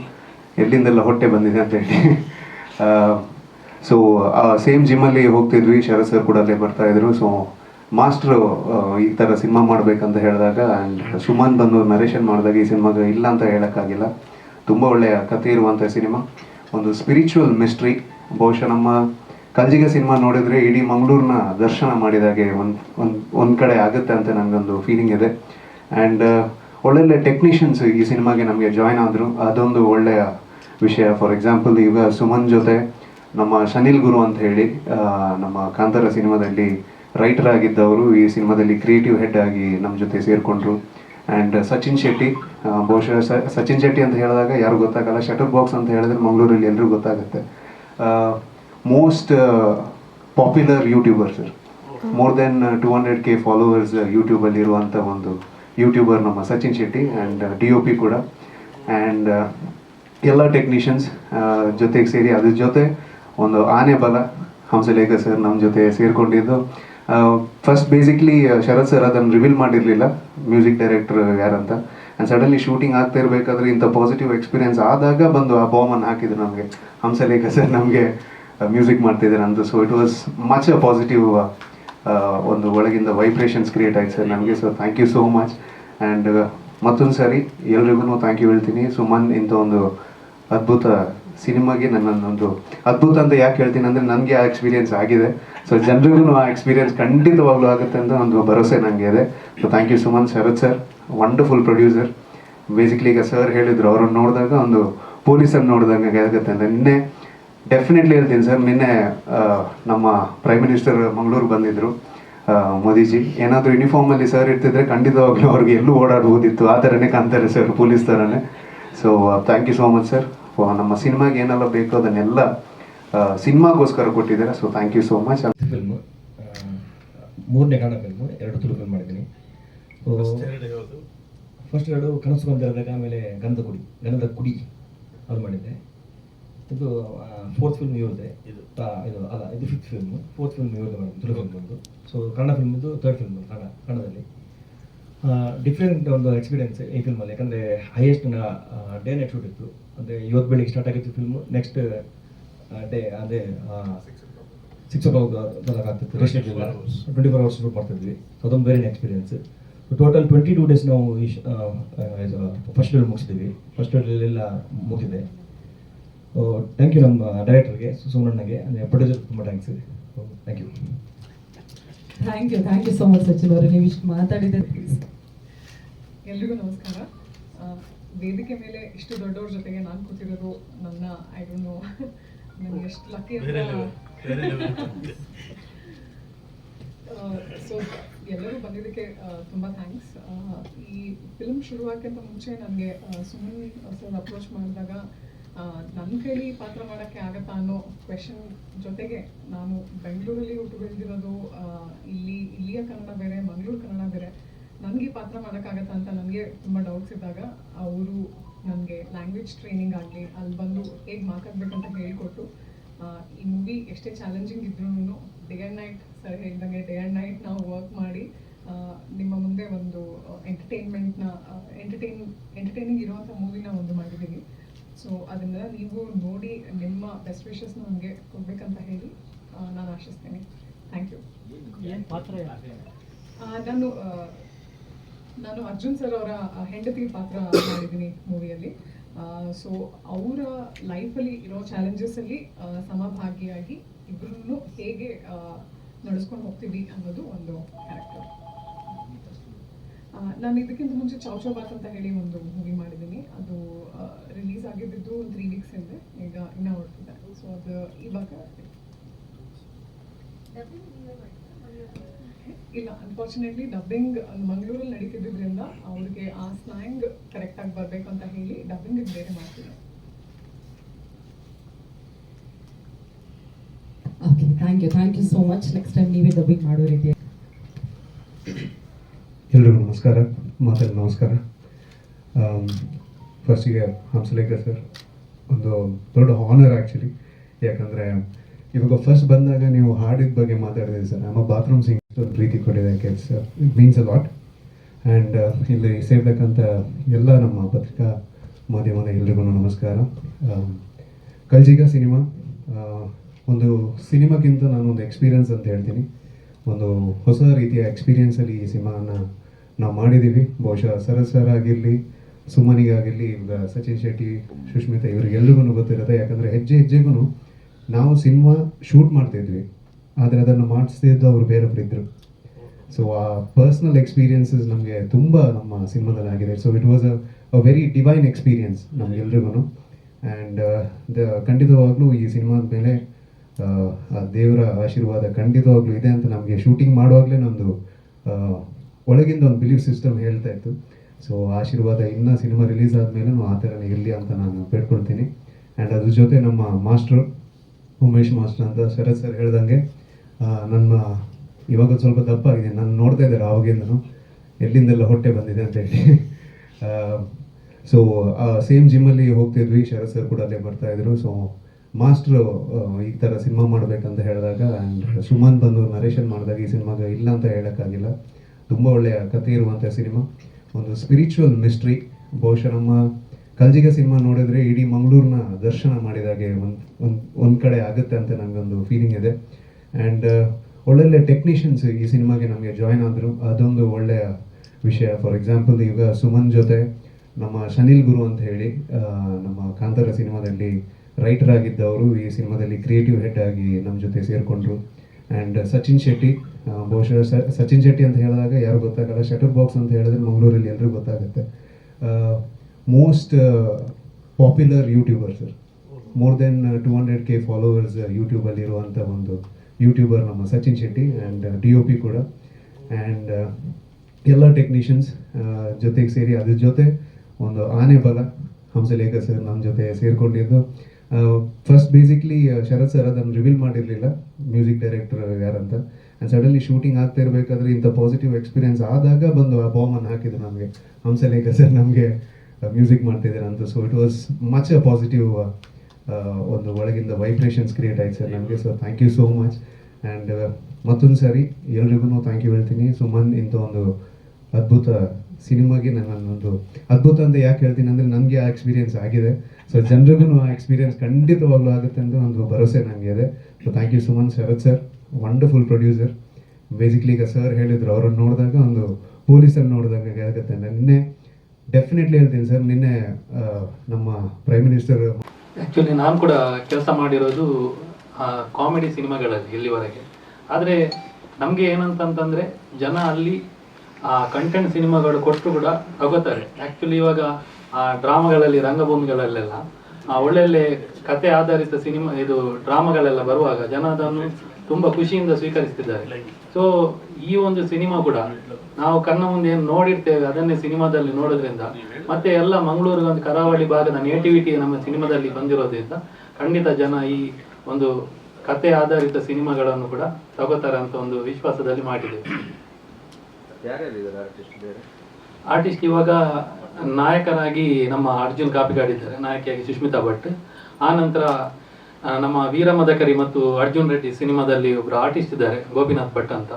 ಎಲ್ಲಿಂದೆಲ್ಲ ಹೊಟ್ಟೆ ಬಂದಿದೆ ಅಂತ ಹೇಳಿ. ಸೊ ಸೇಮ್ ಜಿಮ್ಮಲ್ಲಿ ಹೋಗ್ತಿದ್ವಿ ಶರತ್ ಸರ್ ಕೂಡ ಅಲ್ಲೇ ಬರ್ತಾಯಿದ್ರು ಸೊ ಮಾಸ್ಟ್ರು ಈ ಥರ ಸಿನಿಮಾ ಮಾಡಬೇಕಂತ ಹೇಳಿದಾಗ ಆ್ಯಂಡ್ ಸುಮನ್ ಬಂದು ನರೇಷನ್ ಮಾಡಿದಾಗ ಈ ಸಿನಿಮಾಗೆ ಇಲ್ಲ ಅಂತ ಹೇಳೋಕ್ಕಾಗಿಲ್ಲ. ತುಂಬ ಒಳ್ಳೆಯ ಕಥೆ ಇರುವಂಥ ಸಿನಿಮಾ. ಒಂದು ಸ್ಪಿರಿಚುವಲ್ ಮಿಸ್ಟ್ರಿ ಬಹುಶಃ ನಮ್ಮ ಕಲ್ಜಿಗ ಸಿನಿಮಾ ನೋಡಿದರೆ ಇಡೀ ಮಂಗಳೂರಿನ ದರ್ಶನ ಮಾಡಿದಾಗೆ ಒಂದು ಒಂದು ಒಂದು ಕಡೆ ಆಗುತ್ತೆ ಅಂತ ನನಗೊಂದು ಫೀಲಿಂಗ್ ಇದೆ. ಆ್ಯಂಡ್ ಒಳ್ಳೊಳ್ಳೆ ಟೆಕ್ನಿಷಿಯನ್ಸ್ ಈ ಸಿನಿಮಾಗೆ ನಮಗೆ ಜಾಯ್ನ್ ಆದರು. ಅದೊಂದು ಒಳ್ಳೆಯ ವಿಷಯ. ಫಾರ್ ಎಕ್ಸಾಂಪಲ್ ಈಗ ಸುಮನ್ ಜೊತೆ ನಮ್ಮ ಶನಿಲ್ ಗುರು ಅಂತ ಹೇಳಿ ನಮ್ಮ ಕಾಂತಾರ ಸಿನಿಮಾದಲ್ಲಿ ರೈಟರ್ ಆಗಿದ್ದವರು ಈ ಸಿನಿಮಾದಲ್ಲಿ ಕ್ರಿಯೇಟಿವ್ ಹೆಡ್ ಆಗಿ ನಮ್ಮ ಜೊತೆ ಸೇರಿಕೊಂಡ್ರು. ಆ್ಯಂಡ್ ಸಚಿನ್ ಶೆಟ್ಟಿ ಬಹುಶಃ ಸಚಿನ್ ಶೆಟ್ಟಿ ಅಂತ ಹೇಳಿದಾಗ ಯಾರು ಗೊತ್ತಾಗಲ್ಲ ಶಟರ್ ಬಾಕ್ಸ್ ಅಂತ ಹೇಳಿದ್ರೆ ಮಂಗಳೂರಲ್ಲಿ ಎಲ್ಲರಿಗೂ ಗೊತ್ತಾಗುತ್ತೆ. Most popular youtuber sir more than two hundred K followers ಯೂಟ್ಯೂಬಲ್ಲಿ ಇರುವಂಥ ಒಂದು ಯೂಟ್ಯೂಬರ್ ನಮ್ಮ Sachin Shetty and D O P ಕೂಡ. ಆ್ಯಂಡ್ ಎಲ್ಲ ಟೆಕ್ನಿಷಿಯನ್ಸ್ ಜೊತೆಗೆ ಸೇರಿ ಅದ್ರ ಜೊತೆ ಒಂದು ಆನೆ ಬಲ ಹಂಸಲೇಖ ಸರ್ ನಮ್ಮ ಜೊತೆ ಸೇರಿಕೊಂಡಿದ್ದು. ಫಸ್ಟ್ ಬೇಸಿಕ್ಲಿ ಶರತ್ ಸರ್ ಅದನ್ನು ರಿವೀಲ್ ಮಾಡಿರಲಿಲ್ಲ ಮ್ಯೂಸಿಕ್ ಡೈರೆಕ್ಟರ್ ಯಾರಂತ. ಆ್ಯಂಡ್ ಸಡನ್ಲಿ ಶೂಟಿಂಗ್ ಆಗ್ತಾ ಇರಬೇಕಾದ್ರೆ ಇಂಥ ಪಾಸಿಟಿವ್ ಎಕ್ಸ್ಪೀರಿಯನ್ಸ್ ಆದಾಗ ಬಂದು ಆ ಬಾಮನ್ನು ಹಾಕಿದ್ರು ನಮಗೆ. ಹಂಸಲೇಖ ಸರ್ ನಮಗೆ ಮ್ಯೂಸಿಕ್ ಮಾಡ್ತಿದ್ದಾರೆ ಅಂತ so it was much a positive ಒಂದು ಒಳಗಿಂದ ವೈಬ್ರೇಷನ್ಸ್ ಕ್ರಿಯೇಟ್ ಆಯ್ತು ಸರ್ ನಮಗೆ. So thank you so much and ಮತ್ತೊಂದು ಸಾರಿ ಎಲ್ರಿಗೂ ಥ್ಯಾಂಕ್ ಯು ಹೇಳ್ತೀನಿ. ಸುಮನ್ ಇಂಥ ಒಂದು ಅದ್ಭುತ ಸಿನಿಮಾಗೆ ನನ್ನೊಂದು ಅದ್ಭುತ ಅಂತ ಯಾಕೆ ಹೇಳ್ತೀನಿ ಅಂದರೆ ನನಗೆ ಆ ಎಕ್ಸ್ಪೀರಿಯೆನ್ಸ್ ಆಗಿದೆ. ಸೊ ಜನರಿಗೂ ಆ ಎಕ್ಸ್ಪೀರಿಯನ್ಸ್ ಖಂಡಿತವಾಗ್ಲೂ ಆಗುತ್ತೆ ಅಂತ ಒಂದು ಭರವಸೆ ನನಗೆ ಇದೆ. So thank you Suman Sharath sir wonderful producer basically ಈಗ ಸರ್ ಹೇಳಿದ್ರು ಅವ್ರನ್ನ ನೋಡಿದಾಗ ಒಂದು ಪೊಲೀಸನ್ನು ನೋಡಿದಾಗ ಆಗುತ್ತೆ ಅಂತ. ನಿನ್ನೆ ಡೆಫಿನೆಟ್ಲಿ ಹೇಳ್ತೀನಿ ಸರ್ ನಿನ್ನೆ ನಮ್ಮ ಪ್ರೈಮ್ ಮಿನಿಸ್ಟರ್ ಮಂಗಳೂರು ಬಂದಿದ್ರು ಆ, ಮೋದಿಜಿ. ಏನಾದರೂ ಯೂನಿಫಾರ್ಮಲ್ಲಿ ಸರ್ ಇರ್ತಿದ್ರೆ ಖಂಡಿತವಾಗ್ಲೂ ಅವ್ರಿಗೆ ಎಲ್ಲೂ ಓಡಾಡ್ಬೋದಿತ್ತು ಆ ಥರನೇ ಕಾಣ್ತಾರೆ ಸರ್ ಪೊಲೀಸ್ ಥರನೇ so thank you so much sir ನಮ್ಮ ಸಿನಿಮಾಗೆ ಏನೆಲ್ಲ ಬೇಕೋ ಅದನ್ನೆಲ್ಲ ಸಿನಿಮಾಗೋಸ್ಕರ ಕೊಟ್ಟಿದ್ದಾರೆ. So thank you so much film ಮೂರನೇ ಕನ್ನಡ ಫಿಲ್ಮು ಎರಡು ತುಳು ಫಿಲ್ಮ್ ಮಾಡಿದ್ದೀನಿ ಫಸ್ಟ್ ಎರಡು ಕನಸು ಬಂದಿರೋದಾಗ ಆಮೇಲೆ ಗಂಧ ಕುಡಿ ಗಂಧದ ಕುಡಿ ಅದು ಮಾಡಿದ್ದೆ. ಇದು ಫೋರ್ತ್ ಫಿಲ್ಮ್ ಇವ್ರದ್ದೆ. ಇದು. ಇದು ಅಲ್ಲ ಇದು ಫಿಫ್ತ್ ಫಿಲ್ಮ್ ಫೋರ್ತ್ ಫಿಲ್ಮ್ ಇವ್ರದ್ದು ಮಾಡಿದ್ದು ತುಳು ಫಿಲ್ಮ್ ಒಂದು ಸೊ ಕನ್ನಡ ಫಿಲ್ಮ್ ಇದು ಥರ್ಡ್ ಫಿಲ್ಮ್ ಕನ್ನಡ ಕನ್ನಡದಲ್ಲಿ. ಡಿಫ್ರೆಂಟ್ ಒಂದು ಎಕ್ಸ್ಪೀರಿಯನ್ಸ್ ಈ ಫಿಲ್ಮಲ್ಲಿ ಯಾಕಂದರೆ ಹೈಯೆಸ್ಟ್ ಡೇ ನೈಟ್ ಶೂಟ್ ಇತ್ತು. ಅಂದರೆ ಇವತ್ತು ಬೆಳಿಗ್ಗೆ ಸ್ಟಾರ್ಟ್ ಆಗಿತ್ತು ಫಿಲ್ಮು ನೆಕ್ಸ್ಟ್ ಡೇ ಅದೇ ಸಿಕ್ಸ್ ಓ ಕ್ಲಾಕ್ ಆಗ್ತಿತ್ತು ಇರಲಿಲ್ಲ ಟ್ವೆಂಟಿ ಫೋರ್ ಅವರ್ಸ್ ಶೂಟ್ ಮಾಡ್ತಿದ್ವಿ ಅದೊಂದು ಬೇರೆ experience total twenty two days ನಾವು ಫಸ್ಟ್ ಡೇ ಮುಗಿಸಿದ್ವಿ ಫಸ್ಟ್ ಎಲ್ಲ ಮುಗಿದೆ ಥ್ಯಾಂಕ್ ಯು ನಮ್ಮ ಡೈರೆಕ್ಟರ್ಗೆ ಸುಮಣ್ಣಗೆ ಅಂದರೆ ಪ್ರೊಡ್ಯೂಸರ್ ತುಂಬ thanks thank you thank you thank you so much Sachin ಅವರು ನೀವು ಇಷ್ಟು ಮಾತಾಡಿದ ಎಲ್ರಿಗೂ ನಮಸ್ಕಾರ ವೇದಿಕೆ ಮೇಲೆ ಇಷ್ಟು ದೊಡ್ಡವ್ರ ಜೊತೆಗೆ ನಾನು ಕೂತಿರೋದು ನನ್ನ ಐ ಡೋಂಟ್ ನೋ ನನಗೆ ಎಷ್ಟು ಲಕ್ಕಿ ಸೊ ಎಲ್ಲರೂ ಬಂದಿದ್ದಕ್ಕೆ ತುಂಬಾ ಥ್ಯಾಂಕ್ಸ್ ಈ ಫಿಲ್ಮ್ ಶುರುವಾಗಕ್ಕಿಂತ ಮುಂಚೆ ನನಗೆ ಸುಮನ್ ಸರ್ ಅಪ್ರೋಚ್ ಮಾಡಿದಾಗ ನನ್ನ ಕೈಲಿ ಪಾತ್ರ ಮಾಡೋಕ್ಕೆ ಆಗತ್ತಾ ಅನ್ನೋ ಕ್ವೆಶನ್ ಜೊತೆಗೆ ನಾನು ಬೆಂಗಳೂರಲ್ಲಿ ಹುಟ್ಟು ಬೆಳೆದಿರೋದು ಇಲ್ಲಿ, ಇಲ್ಲಿಯ ಕನ್ನಡ ಬೇರೆ, ಮಂಗಳೂರು ಕನ್ನಡ ಬೇರೆ, ನನಗೆ ಪಾತ್ರ ಮಾಡೋಕ್ಕಾಗತ್ತಾ ಅಂತ ನನಗೆ ತುಂಬ ಡೌಟ್ಸ್ ಇದ್ದಾಗ ಅವರು ನನಗೆ ಲ್ಯಾಂಗ್ವೇಜ್ ಟ್ರೈನಿಂಗ್ ಆಗಲಿ, ಅಲ್ಲಿ ಬಂದು ಹೇಗೆ ಮಾತಾಡಬೇಕಂತ ಹೇಳಿಕೊಟ್ಟು ಈ ಮೂವಿ ಎಷ್ಟೇ ಚಾಲೆಂಜಿಂಗ್ ಇದ್ರೂ ಡೇ ಆ್ಯಂಡ್ ನೈಟ್ ಸರ್ ಹೇಳಿದಂಗೆ ಡೇ ಆ್ಯಂಡ್ ನೈಟ್ ನಾವು ವರ್ಕ್ ಮಾಡಿ ನಿಮ್ಮ ಮುಂದೆ ಒಂದು ಎಂಟರ್ಟೈನ್ಮೆಂಟ್ನ ಎಂಟರ್ಟೈನ್ ಎಂಟರ್ಟೈನಿಂಗ್ ಇರುವಂಥ ಮೂವಿನ ಒಂದು ಮಾಡಿದ್ದೀವಿ ಸೊ ಅದನ್ನೆಲ್ಲ ನೀವು ನೋಡಿ ನಿಮ್ಮ ಬೆಸ್ಟ್ ವಿಶಸ್ನ ನಮಗೆ ಕೊಡಬೇಕಂತ ಹೇಳಿ ನಾನು ಆಶಿಸ್ತೇನೆ. ಥ್ಯಾಂಕ್ ಯು ಪಾತ್ರ? ನಾನು ನಾನು ಅರ್ಜುನ್ ಸರ್ ಅವರ ಹೆಂಡತಿ ಪಾತ್ರ ಮಾಡಿದ್ದೀನಿ ಮೂವಿಯಲ್ಲಿ ಸೊ ಅವರ ಲೈಫಲ್ಲಿ ಇರೋ ಚಾಲೆಂಜಸಲ್ಲಿ ಸಮಭಾಗಿಯಾಗಿ ಇಬ್ಬರನ್ನು ಹೇಗೆ ನಡೆಸ್ಕೊಂಡು ಹೋಗ್ತೀವಿ ಅನ್ನೋದು ಒಂದು ಕ್ಯಾರೆಕ್ಟರ್ ನಾನು ಇದಕ್ಕಿಂತ ಮುಂಚೆ ಚೌಚೌ ಬಾತ್ ಅಂತ ಹೇಳಿ ಒಂದು ಮೂವಿ ಮಾಡಿದ್ದೀನಿ. ಅದು ರಿಲೀಸ್ ಆಗಿದ್ದು ತ್ರೀ ವೀಕ್ಸ್ ಹಿಂದೆ. ಈಗ ಇನ್ನೂ ಹೊರಟಿದೆ ಸೊ ಅದು ಇವಾಗ ಇಲ್ಲ ಅನ್ಫಾರ್ಚುನೇಟ್ಲಿ ಡಬ್ಬಿಂಗ್ ಮಂಗಳೂರಲ್ಲಿ ನಡೀತಿದ್ದರಿಂದ ಅವ್ರಿಗೆ ಆ ಸ್ಲ್ಯಾಂಗ್ ಕರೆಕ್ಟಾಗಿ ಬರಬೇಕು ಅಂತ ಹೇಳಿ ಡಬ್ಬಿಂಗ್ ಬೇರೆ ಮಾಡ್ತೀನಿ okay thank you thank you so much next time ನೀವೇ ಡಬ್ಬಿಂಗ್ ಮಾಡೋ ರೀತಿ. ಎಲ್ರಿಗೂ ನಮಸ್ಕಾರ. ಮಾತಾಡಿ ನಮಸ್ಕಾರ. ಫಸ್ಟಿಗೆ ಹಂಸಲೇಖ ಸರ್ ಒಂದು ದೊಡ್ಡ ಹಾನರ್ ಆ್ಯಕ್ಚುಲಿ ಯಾಕಂದರೆ ಇವಾಗ ಫಸ್ಟ್ ಬಂದಾಗ ನೀವು ಹಾಡಿದ ಬಗ್ಗೆ ಮಾತಾಡಿದ್ರಿ ಸರ್ ನಮ್ಮ ಬಾತ್ರೂಮ್ ಸಿಂಗ್ ಪ್ರೀತಿ ಕೊಟ್ಟಿದ್ದಕ್ಕೆ it's it means a lot and ಇಲ್ಲಿ ಸೇರ್ಬೇಕಂತ ಎಲ್ಲ ನಮ್ಮ ಪತ್ರಿಕಾ ಮಾಧ್ಯಮದ ಎಲ್ರಿಗೂ ನಮಸ್ಕಾರ. ಆಮ್, ಕಲ್ಜಿಗ ಸಿನಿಮಾ ಒಂದು ಸಿನಿಮಾಕ್ಕಿಂತ ನಾನು ಒಂದು ಎಕ್ಸ್ಪೀರಿಯನ್ಸ್ ಅಂತ ಹೇಳ್ತೀನಿ. ಒಂದು ಹೊಸ ರೀತಿಯ ಎಕ್ಸ್ಪೀರಿಯೆನ್ಸಲ್ಲಿ ಈ ಸಿನಿಮಾನ ನಾವು ಮಾಡಿದ್ದೀವಿ. ಬಹುಶಃ ಸರಸರ್ ಸರ್ ಆಗಿರಲಿ ಸುಮನಿಗಾಗಿರಲಿ ಇವಾಗ ಸಚಿನ್ ಶೆಟ್ಟಿ ಸುಷ್ಮಿತಾ ಇವರಿಗೆಲ್ರಿಗೂ ಗೊತ್ತಿರುತ್ತೆ. ಯಾಕಂದರೆ ಹೆಜ್ಜೆ ಹೆಜ್ಜೆಗೂ ನಾವು ಸಿನಿಮಾ ಶೂಟ್ ಮಾಡ್ತಿದ್ವಿ ಆದರೆ ಅದನ್ನು ಮಾಡಿಸ್ತಿದ್ದು ಅವರು ಬೇರೊಬ್ರು ಇದ್ದರು ಸೊ ಆ ಪರ್ಸ್ನಲ್ ಎಕ್ಸ್ಪೀರಿಯನ್ಸಸ್ ನಮಗೆ ತುಂಬ ನಮ್ಮ ಸಿನಿಮಾದಲ್ಲಿ ಆಗಿದೆ so it was a very divine experience ನಮಗೆಲ್ರಿಗೂ and the ಖಂಡಿತವಾಗ್ಲೂ ಈ ಸಿನಿಮಾದ ಮೇಲೆ ಆ, ದೇವರ ಆಶೀರ್ವಾದ ಖಂಡಿತವಾಗ್ಲೂ ಇದೆ ಅಂತ ನಮಗೆ ಶೂಟಿಂಗ್ ಮಾಡುವಾಗಲೇ ನಮ್ಮದು ಒಳಗಿಂದ ಒಂದು ಬಿಲೀಫ್ ಸಿಸ್ಟಮ್ ಹೇಳ್ತಾ ಇತ್ತು. ಸೊ ಆಶೀರ್ವಾದ ಇನ್ನೂ ಸಿನಿಮಾ ರಿಲೀಸ್ ಆದಮೇಲೆ ಆ ಥರನೇ ಇರಲಿ ಅಂತ ನಾನು ಬೇಡ್ಕೊಳ್ತೀನಿ. ಆ್ಯಂಡ್ ಅದ್ರ ಜೊತೆ ನಮ್ಮ ಮಾಸ್ಟ್ರು ಉಮೇಶ್ ಮಾಸ್ಟರ್ ಅಂತ ಶರತ್ ಸರ್ ಹೇಳ್ದಂಗೆ ನನ್ನ, ಇವಾಗ ಸ್ವಲ್ಪ ದಪ್ಪ ಆಗಿದೆ ನಾನು ನೋಡ್ತಾ ಇದ್ದಾರೆ ಆವಾಗಿಂದನು. ಎಲ್ಲಿಂದೆಲ್ಲ ಹೊಟ್ಟೆ ಬಂದಿದೆ ಅಂತ ಹೇಳಿ. ಸೊ ಸೇಮ್ ಜಿಮ್ಮಲ್ಲಿ ಹೋಗ್ತಿದ್ವಿ ಶರತ್ ಸರ್ ಕೂಡ ಅಲ್ಲೇ ಬರ್ತಾ ಇದ್ರು. ಸೊ ಮಾಸ್ಟ್ರು ಈ ಥರ ಸಿನಿಮಾ ಮಾಡಬೇಕಂತ ಹೇಳಿದಾಗ ಆ್ಯಂಡ್ ಸುಮನ್ ಬಂದು ನರೇಷನ್ ಮಾಡಿದಾಗ ಈ ಸಿನಿಮಾಗೆ ಇಲ್ಲ ಅಂತ ಹೇಳೋಕ್ಕಾಗಿಲ್ಲ. ತುಂಬ ಒಳ್ಳೆಯ ಕಥೆ ಇರುವಂಥ ಸಿನಿಮಾ ಒಂದು ಸ್ಪಿರಿಚುವಲ್ ಮಿಸ್ಟ್ರಿ ಬಹುಶಃ ನಮ್ಮ ಕಲ್ಜಿಗ ಸಿನಿಮಾ ನೋಡಿದ್ರೆ ಇಡೀ ಮಂಗಳೂರಿನ ದರ್ಶನ ಮಾಡಿದಾಗೆ ಒಂದು ಒಂದು ಒಂದು ಕಡೆ ಆಗುತ್ತೆ ಅಂತ ನನಗೊಂದು ಫೀಲಿಂಗ್ ಇದೆ. ಆ್ಯಂಡ್ ಒಳ್ಳೊಳ್ಳೆ ಟೆಕ್ನಿಷಿಯನ್ಸ್ ಈ ಸಿನಿಮಾಗೆ ನಮಗೆ ಜಾಯ್ನ್ ಆದರು. ಅದೊಂದು ಒಳ್ಳೆಯ ವಿಷಯ. ಫಾರ್ ಎಕ್ಸಾಂಪಲ್ ಈಗ ಸುಮನ್ ಜೊತೆ ನಮ್ಮ ಶನಿಲ್ ಗುರು ಅಂತ ಹೇಳಿ ನಮ್ಮ ಕಾಂತಾರ ಸಿನಿಮಾದಲ್ಲಿ ರೈಟರ್ ಆಗಿದ್ದವರು ಈ ಸಿನಿಮಾದಲ್ಲಿ ಕ್ರಿಯೇಟಿವ್ ಹೆಡ್ ಆಗಿ ನಮ್ಮ ಜೊತೆ ಸೇರಿಕೊಂಡ್ರು. ಆ್ಯಂಡ್ ಸಚಿನ್ ಶೆಟ್ಟಿ ಬಹುಶಃ ಸಚಿನ್ ಶೆಟ್ಟಿ ಅಂತ ಹೇಳಿದಾಗ ಯಾರು ಗೊತ್ತಾಗಲ್ಲ ಶಟರ್ ಬಾಕ್ಸ್ ಅಂತ ಹೇಳಿದ್ರೆ ಮಂಗಳೂರಲ್ಲಿ ಎಲ್ಲರಿಗೂ ಗೊತ್ತಾಗುತ್ತೆ. Most popular YouTuber sir more than two hundred K followers ಯೂಟ್ಯೂಬಲ್ಲಿ ಇರುವಂಥ ಒಂದು ಯೂಟ್ಯೂಬರ್ ನಮ್ಮ Sachin Shetty and D O P ಕೂಡ. ಆ್ಯಂಡ್ ಎಲ್ಲ ಟೆಕ್ನಿಷಿಯನ್ಸ್ ಜೊತೆಗೆ ಸೇರಿ ಅದ್ರ ಜೊತೆ ಒಂದು ಆನೆ ಬಲ ಹಂಸಲೇಖ ಸರ್ ನಮ್ಮ ಜೊತೆ ಸೇರಿಕೊಂಡಿದ್ದು. ಫಸ್ಟ್ ಬೇಸಿಕ್ಲಿ ಶರತ್ ಸರ್ ಅದನ್ನು ರಿವೀಲ್ ಮಾಡಿರಲಿಲ್ಲ ಮ್ಯೂಸಿಕ್ ಡೈರೆಕ್ಟರ್ ಯಾರಂತ. ಆ್ಯಂಡ್ ಸಡನ್ಲಿ ಶೂಟಿಂಗ್ ಆಗ್ತಾ ಇರಬೇಕಾದ್ರೆ ಇಂಥ ಪಾಸಿಟಿವ್ ಎಕ್ಸ್ಪೀರಿಯನ್ಸ್ ಆದಾಗ ಬಂದು ಆ ಬಾಂಬನ್ನು ಹಾಕಿದ್ರು ನಮಗೆ. ಹಂಸಲೇಖ ಸರ್ ನಮಗೆ ಮ್ಯೂಸಿಕ್ ಮಾಡ್ತಿದ್ದಾರೆ ಅಂತ so it was much a positive ಒಂದು ಒಳಗಿಂದ ವೈಬ್ರೇಷನ್ಸ್ ಕ್ರಿಯೇಟ್ ಆಯ್ತು ಸರ್ ನಮಗೆ. So thank you so much and ಮತ್ತೊಂದು ಸಾರಿ ಎಲ್ರಿಗೂ ಥ್ಯಾಂಕ್ ಯು ಹೇಳ್ತೀನಿ. ಸುಮನ್, ಇಂಥ ಒಂದು ಅದ್ಭುತ ಸಿನಿಮಾಗೆ ನನ್ನೊಂದು ಅದ್ಭುತ ಅಂತ ಯಾಕೆ ಹೇಳ್ತೀನಿ ಅಂದರೆ ನನಗೆ ಆ ಎಕ್ಸ್ಪೀರಿಯೆನ್ಸ್ ಆಗಿದೆ. ಸೊ ಜನರಿಗೂ ಆ ಎಕ್ಸ್ಪೀರಿಯನ್ಸ್ ಖಂಡಿತವಾಗ್ಲೂ ಆಗುತ್ತೆ ಅಂತ ಒಂದು ಭರವಸೆ ನನಗೆ ಇದೆ. So thank you Suman, Sharath sir wonderful producer basically ಈಗ ಸರ್ ಹೇಳಿದ್ರು, ಅವ್ರನ್ನ ನೋಡಿದಾಗ ಒಂದು ಪೊಲೀಸನ್ನು ನೋಡಿದಾಗ ಆಗುತ್ತೆ ನಿನ್ನೆ ಡೆಫಿನೆಟ್ಲಿ ಹೇಳ್ತೀನಿ ಸರ್ ನಿನ್ನೆ ನಮ್ಮ ಪ್ರೈಮ್ ಮಿನಿಸ್ಟರ್ ಆ್ಯಕ್ಚುಲಿ ನಾನು ಕೂಡ ಕೆಲಸ ಮಾಡಿರೋದು ಕಾಮಿಡಿ ಸಿನಿಮಾಗಳಲ್ಲಿ ಇಲ್ಲಿವರೆಗೆ. ಆದರೆ ನಮಗೆ ಏನಂತಂತಂದರೆ, ಜನ ಅಲ್ಲಿ, ಆ ಕಂಟೆಂಟ್ ಸಿನಿಮಾಗಳು ಕೊಟ್ಟರು ಕೂಡ ತಗೋತಾರೆ ಆ್ಯಕ್ಚುಲಿ ಇವಾಗ, ಆ ಡ್ರಾಮಾಗಳಲ್ಲಿ ರಂಗಭೂಮಿಗಳಲ್ಲೆಲ್ಲ ಒಳ್ಳೊಳ್ಳೆ ಕತೆ ಆಧಾರಿತ ಸಿನಿಮಾ ಇದು ಡ್ರಾಮಾಗಳೆಲ್ಲ ಬರುವಾಗ ಜನ ಅದನ್ನು ತುಂಬಾ ಖುಷಿಯಿಂದ ಸ್ವೀಕರಿಸ್ತಿದ್ದಾರೆ. ಸೊ ಈ ಒಂದು ಸಿನಿಮಾ ಕೂಡ ನಾವು ಕಣ್ಣ ಮುಂದೆ ಏನು ನೋಡಿರ್ತೇವೆ ಅದನ್ನೇ ಸಿನಿಮಾದಲ್ಲಿ ನೋಡೋದ್ರಿಂದ ಮತ್ತೆ ಎಲ್ಲ ಮಂಗಳೂರು ಒಂದು ಕರಾವಳಿ ಭಾಗದ ನೇಟಿವಿಟಿ ನಮ್ಮ ಸಿನಿಮಾದಲ್ಲಿ ಬಂದಿರೋದ್ರಿಂದ ಖಂಡಿತ ಜನ ಈ ಒಂದು ಕತೆ ಆಧಾರಿತ ಸಿನಿಮಾಗಳನ್ನು ಕೂಡ ತಗೋತಾರೆ ಅಂತ ಒಂದು ವಿಶ್ವಾಸದಲ್ಲಿ ಮಾಡಿದ್ದೇವೆ. ಆರ್ಟಿಸ್ಟ್ ಇವಾಗ ನಾಯಕರಾಗಿ ನಮ್ಮ ಅರ್ಜುನ್ ಕಾಪಿಗಾಡಿದ್ದಾರೆ, ನಾಯಕಿಯಾಗಿ ಸುಷ್ಮಿತಾ ಭಟ್. ಆ ನಂತರ ನಮ್ಮ ನಮ್ಮ ವೀರಮದಕರಿ ಮತ್ತು ಅರ್ಜುನ್ ರೆಡ್ಡಿ ಸಿನಿಮಾದಲ್ಲಿ ಒಬ್ಬರು ಆರ್ಟಿಸ್ಟ್ ಇದ್ದಾರೆ, ಗೋಪಿನಾಥ್ ಭಟ್ ಅಂತ.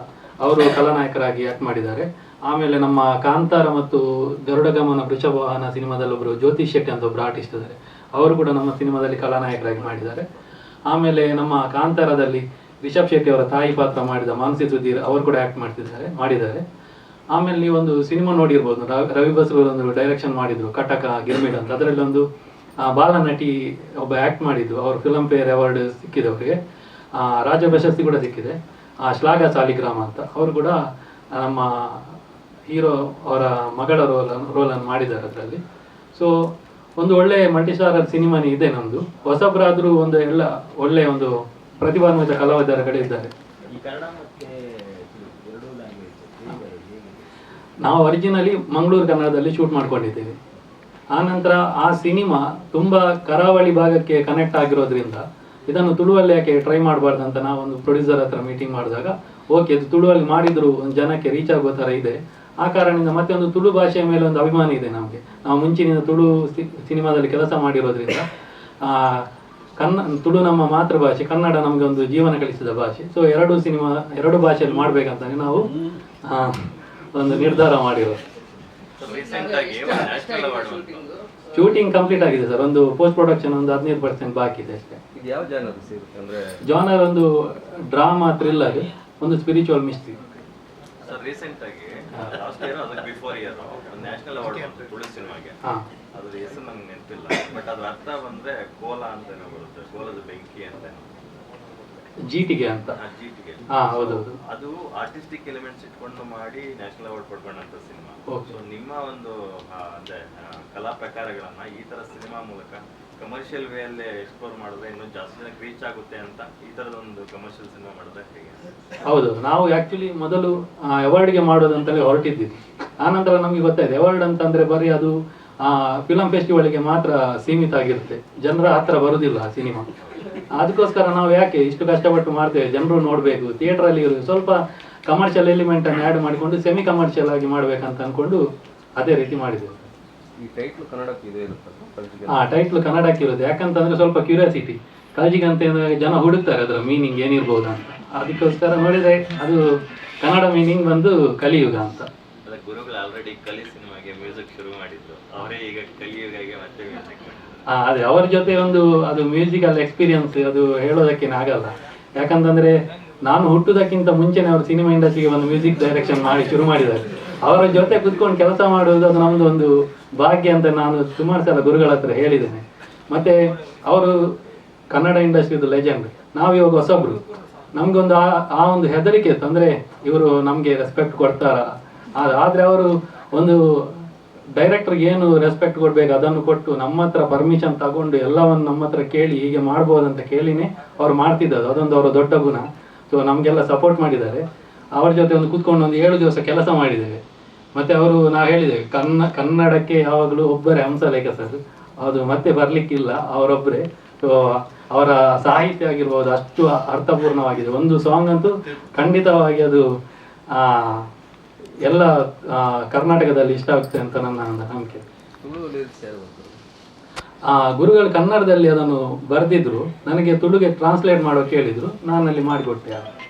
ಅವರು ಕಲಾನಾಯಕರಾಗಿ ಆಕ್ಟ್ ಮಾಡಿದ್ದಾರೆ. ಆಮೇಲೆ ನಮ್ಮ ಕಾಂತಾರ ಮತ್ತು ಗರುಡಗಮನ ವೃಷಭವಾಹನ ಸಿನಿಮಾದಲ್ಲಿ ಒಬ್ಬರು ಜ್ಯೋತಿ ಶೆಟ್ಟಿ ಅಂತ ಒಬ್ಬರು ಆರ್ಟಿಸ್ಟ್ ಇದ್ದಾರೆ. ಅವರು ಕೂಡ ನಮ್ಮ ಸಿನಿಮಾದಲ್ಲಿ ಕಲಾನಾಯಕರಾಗಿ ಮಾಡಿದ್ದಾರೆ. ಆಮೇಲೆ ನಮ್ಮ ಕಾಂತಾರದಲ್ಲಿ ರಿಷಬ್ ಶೆಟ್ಟಿ ಅವರ ತಾಯಿ ಪಾತ್ರ ಮಾಡಿದ ಮಾನಸಿ ಸುಧೀರ್, ಅವರು ಕೂಡ ಆಕ್ಟ್ ಮಾಡ್ತಿದ್ದಾರೆ, ಮಾಡಿದ್ದಾರೆ. ಆಮೇಲೆ ನೀವೊಂದು ಸಿನಿಮಾ ನೋಡಿರ್ಬೋದು. ರವಿ ಬಸ್ರು ಒಂದು ಡೈರೆಕ್ಷನ್ ಮಾಡಿದ್ರು, ಕಟಕ, ಗಿರ್ಮಿಡ್ ಅಂತ. ಅದರಲ್ಲಿ ಒಂದು ಬಾಲ ನಟಿ ಒಬ್ಬ ಆಕ್ಟ್ ಮಾಡಿದ್ದು. ಅವರು ಫಿಲಂ ಫೇರ್ ಅವಾರ್ಡ್ ಸಿಕ್ಕಿದೆ ಅವರಿಗೆ ರಾಜ್ಯ ಪ್ರಶಸ್ತಿ ಕೂಡ ಸಿಕ್ಕಿದೆ. ಶ್ಲಾಘ ಸಾಲಿಗ್ರಾಮ ಅಂತ. ಅವರು ಕೂಡ ನಮ್ಮ ಹೀರೋ ಅವರ ಮಗಳ ರೋಲ್, ರೋಲನ್ನು ಮಾಡಿದ್ದಾರೆ ಅದರಲ್ಲಿ. ಸೊ ಒಂದು ಒಳ್ಳೆ ಮಲ್ಟಿಸ್ಟಾರರ್ ಸಿನಿಮಾನೇ ಇದೆ ನಮ್ಮದು ಹೊಸಬ್ರಾದರೂ ಒಂದು ಎಲ್ಲ ಒಳ್ಳೆ ಒಂದು ಪ್ರತಿಭಾನ್ವಿತ ಕಲಾವಿದರ ಕಡೆ ಇದ್ದಾರೆ. ನಾವು ಒರಿಜಿನಲಿ ಮಂಗಳೂರು ಕನ್ನಡದಲ್ಲಿ ಶೂಟ್ ಮಾಡ್ಕೊಂಡಿದ್ದೀವಿ. ಆನಂತರ ಆ ಸಿನಿಮಾ ತುಂಬ ಕರಾವಳಿ ಭಾಗಕ್ಕೆ ಕನೆಕ್ಟ್ ಆಗಿರೋದ್ರಿಂದ ಇದನ್ನು ತುಳುವಲ್ಲಿ ಯಾಕೆ ಟ್ರೈ ಮಾಡಬಾರ್ದು ಅಂತ ನಾವೊಂದು ಪ್ರೊಡ್ಯೂಸರ್ ಹತ್ರ ಮೀಟಿಂಗ್ ಮಾಡಿದಾಗ ಓಕೆ ಅದು ತುಳುವಲ್ಲಿ ಮಾಡಿದ್ರು ಒಂದು ಜನಕ್ಕೆ ರೀಚ್ ಆಗೋ ಥರ ಇದೆ. ಆ ಕಾರಣದಿಂದ ಮತ್ತೆ ಒಂದು ತುಳು ಭಾಷೆಯ ಮೇಲೆ ಒಂದು ಅಭಿಮಾನ ಇದೆ ನಮಗೆ. ನಾವು ಮುಂಚಿನಿಂದ ತುಳು ಸಿನಿಮಾದಲ್ಲಿ ಕೆಲಸ ಮಾಡಿರೋದ್ರಿಂದ ಕನ್ನ, ತುಳು ನಮ್ಮ ಮಾತೃಭಾಷೆ, ಕನ್ನಡ ನಮಗೆ ಒಂದು ಜೀವನ ಕಲಿಸಿದ ಭಾಷೆ. ಸೊ ಎರಡು ಸಿನಿಮಾ, ಎರಡು ಭಾಷೆಯಲ್ಲಿ ಮಾಡಬೇಕಂತಾನೆ ನಾವು ಒಂದು ನಿರ್ಧಾರ ಮಾಡಿರೋದು ಶೂಟಿಂಗ್ ಕಂಪ್ಲೀಟ್ ಆಗಿದೆ ಸರ್. ಒಂದು ಪೋಸ್ಟ್ ಪ್ರೊಡಕ್ಷನ್ ಒಂದು ಹದಿನೈದು ಪರ್ಸೆಂಟ್ ಬಾಕಿ ಇದೆ ಅಷ್ಟೇ. ಇದು ಯಾವ ಜಾನರ್ ಸಿಗುತ್ತೆ ಅಂದ್ರೆ ಜಾನರ್ ಒಂದು ಡ್ರಾಮಾ ಥ್ರಿಲ್ಲರ್ ಒಂದು ಸ್ಪಿರಿಚುವಲ್ ಮಿಸ್ಟ್ರಿ ಸರ್ ರೀಸೆಂಟ್ ಆಗಿ ಲಾಸ್ಟ್ ಇಯರ್ ಅದಕ್ಕೆ before year national award Tulu ಸಿನಿಮಾಗೆ. ಅದ್ರ ಹೆಸರು ನಂಗೆ ನೆನಪಿಲ್ಲ. ಬಟ್ ಅದ್ರ ಅರ್ಥ ಬಂದ್ರೆ ಕೋಲ ಅಂತಾನೆ ಬರುತ್ತೆ ಕೋಲದ ಬೆಂಕಿ ಅಂತ ಜೀಟಿಗೆ ಅಂತ. ಹಾ ಹೌದೌದು ಅದು ಆರ್ಟಿಸ್ಟಿಕ್ ಎಲಿಮೆಂಟ್ಸ್ ಇಟ್ಕೊಂಡು ಮಾಡಿ ನ್ಯಾಷನಲ್ ಅವಾರ್ಡ್ ಪಡ್ಕೊಂಡಂತ ಸಿನಿಮಾ. ಸೊ ನಿಮ್ಮ ಒಂದು ಅಂದ್ರೆ ಕಲಾ ಪ್ರಕಾರಗಳನ್ನ ಈ ತರ ಸಿನಿಮಾ ಮೂಲಕ ಕಮರ್ಷಿಯಲ್ ವೇ ಅಲ್ಲಿ ಎಕ್ಸ್ಪ್ಲೋರ್ ಮಾಡಿದ್ರೆ ಇನ್ನೂ ಜಾಸ್ತಿ ಜನಕ್ಕೆ ರೀಚ್ ಆಗುತ್ತೆ ಅಂತ ಈ ತರದ ಒಂದು ಕಮರ್ಷಿಯಲ್ ಸಿನಿಮಾ ಮಾಡಿದ್ರೆ ಹೇಗೆ? ಹೌದು ನಾವು ಆಕ್ಚುಲಿ ಮೊದಲು ಅವಾರ್ಡ್ಗೆ ಮಾಡೋದಂತಲೇ ಹೊರಟಿದ್ವಿ. ಆನಂತರ ನಮಗೆ ಗೊತ್ತಾಯ್ತು ಅವಾರ್ಡ್ ಅಂತಂದ್ರೆ ಬರೀ ಅದು ಫಿಲಂ ಫೆಸ್ಟಿವಲ್ಗೆ ಮಾತ್ರ ಸೀಮಿತ ಆಗಿರುತ್ತೆ. ಜನರ ಹತ್ರ ಬರುದಿಲ್ಲ ಆ ಸಿನಿಮಾ. ಅದಕ್ಕೋಸ್ಕರ ನಾವು ಯಾಕೆ ಇಷ್ಟು ಕಷ್ಟಪಟ್ಟು ಮಾಡ್ತೇವೆ? ಜನರು ನೋಡಬೇಕು. ಥಿಯೇಟ್ರಲ್ಲಿ ಸ್ವಲ್ಪ ಕಮರ್ಷಿಯಲ್ ಎಲಿಮೆಂಟ್ ಅನ್ನು ಆ್ಯಡ್ ಮಾಡಿಕೊಂಡು ಸೆಮಿ ಕಮರ್ಷಿಯಲ್ ಆಗಿ ಮಾಡಬೇಕಂತ ಅಂದ್ಕೊಂಡು ಅದೇ ರೀತಿ ಮಾಡಿದ್ದೇವೆ. ಈ ಟೈಟ್ಲ್ ಕನ್ನಡಕ್ಕೆ ಇದೆ ಇರುತ್ತೆ ಕಲ್ಚಿಗೆ ಆ ಟೈಟ್ಲು ಕನ್ನಡಕ್ಕೆ ಇರುತ್ತೆ ಯಾಕಂತಂದ್ರೆ ಸ್ವಲ್ಪ ಕ್ಯೂರಿಯಾಸಿಟಿ ಕಲ್ಜಿಗೆ ಅಂತ ಜನ ಹುಡುಕ್ತಾರೆ ಅದರ ಮೀನಿಂಗ್ ಏನಿರ್ಬೋದು ಅಂತ. ಅದಕ್ಕೋಸ್ಕರ ನೋಡಿದ್ರೆ ಅದು ಕನ್ನಡ ಮೀನಿಂಗ್ ಬಂದು ಕಲಿಯುಗ ಅಂತ. ಗುರುಗಳು ಆಲ್ರೆಡಿ ಕಲಿ ಸಿನಿಮಾಗೆ ಮ್ಯೂಸಿಕ್ ಶುರು ಮಾಡಿದ್ರು. ಅವರೇ ಈಗ ಕಲಿಯುಗಾಗಿ ಮತ್ತೆ ಅದೇ, ಅವ್ರ ಜೊತೆ ಒಂದು ಅದು ಮ್ಯೂಸಿಕಲ್ ಎಕ್ಸ್ಪೀರಿಯನ್ಸ್ ಅದು ಹೇಳೋದಕ್ಕೇನೆ ಆಗಲ್ಲ ಯಾಕಂತಂದ್ರೆ ನಾನು ಹುಟ್ಟುದಕ್ಕಿಂತ ಮುಂಚೆನೆ ಅವರು ಸಿನಿಮಾ ಇಂಡಸ್ಟ್ರಿಗೆ ಒಂದು ಮ್ಯೂಸಿಕ್ ಡೈರೆಕ್ಷನ್ ಮಾಡಿ ಶುರು ಮಾಡಿದ್ದಾರೆ. ಅವರ ಜೊತೆ ಕುತ್ಕೊಂಡು ಕೆಲಸ ಮಾಡುವುದು ಅದು ನಮ್ದು ಒಂದು ಭಾಗ್ಯ ಅಂತ ನಾನು ಸುಮಾರು ಸಲ ಗುರುಗಳ ಹತ್ರ ಹೇಳಿದ್ದೇನೆ. ಮತ್ತೆ ಅವರು ಕನ್ನಡ ಇಂಡಸ್ಟ್ರಿದು ಲೆಜೆಂಡ್ ನಾವು ಇವಾಗ ಹೊಸಬ್ರು. ನಮ್ಗೊಂದು ಆ ಆ ಒಂದು ಹೆದರಿಕೆ ಇತ್ತು ಅಂದ್ರೆ ಇವರು ನಮಗೆ ರೆಸ್ಪೆಕ್ಟ್ ಕೊಡ್ತಾರ? ಆದ್ರೆ ಅವರು ಒಂದು ಡೈರೆಕ್ಟರ್ಗೆ ಏನು ರೆಸ್ಪೆಕ್ಟ್ ಕೊಡ್ಬೇಕು, ಅದನ್ನು ಕೊಟ್ಟು ನಮ್ಮ ಹತ್ರ ಪರ್ಮಿಷನ್ ತಗೊಂಡು ಎಲ್ಲವನ್ನು ನಮ್ಮ ಹತ್ರ ಕೇಳಿ ಹೀಗೆ ಮಾಡ್ಬೋದಂತ ಕೇಳಿನೇ ಅವ್ರು ಮಾಡ್ತಿದ್ದದ್ದು. ಅದೊಂದು ಅವರ ದೊಡ್ಡ ಗುಣ. ಸೊ ನಮಗೆಲ್ಲ ಸಪೋರ್ಟ್ ಮಾಡಿದ್ದಾರೆ. ಅವ್ರ ಜೊತೆ ಒಂದು ಕೂತ್ಕೊಂಡು ಒಂದು ಏಳು ದಿವಸ ಕೆಲಸ ಮಾಡಿದ್ದೇವೆ. ಮತ್ತೆ ಅವರು ನಾವು ಹೇಳಿದ್ದೇವೆ ಕನ್ನ, ಕನ್ನಡಕ್ಕೆ ಯಾವಾಗಲೂ ಒಬ್ಬರೇ ಹಂಸಲೇಖ ಸರ್. ಅದು ಮತ್ತೆ ಬರಲಿಕ್ಕಿಲ್ಲ ಅವರೊಬ್ಬರೇ ಸೊ ಅವರ ಸಾಹಿತ್ಯ ಆಗಿರ್ಬೋದು, ಅಷ್ಟು ಅರ್ಥಪೂರ್ಣವಾಗಿದೆ. ಒಂದು ಸಾಂಗ್ ಅಂತೂ ಖಂಡಿತವಾಗಿ ಅದು ಎಲ್ಲ ಕರ್ನಾಟಕದಲ್ಲಿ ಇಷ್ಟ ಆಗ್ತದೆ ಅಂತ ನನ್ನ ನಂಬಿಕೆ. ಆ, ಗುರುಗಳು ಕನ್ನಡದಲ್ಲಿ ಅದನ್ನು ಬರೆದಿದ್ರು. ನನಗೆ ತುಳುಗೆ ಟ್ರಾನ್ಸ್ಲೇಟ್ ಮಾಡೋಕೆ ಹೇಳಿದ್ರು ನಾನಲ್ಲಿ ಮಾಡಿಕೊಟ್ಟೆ.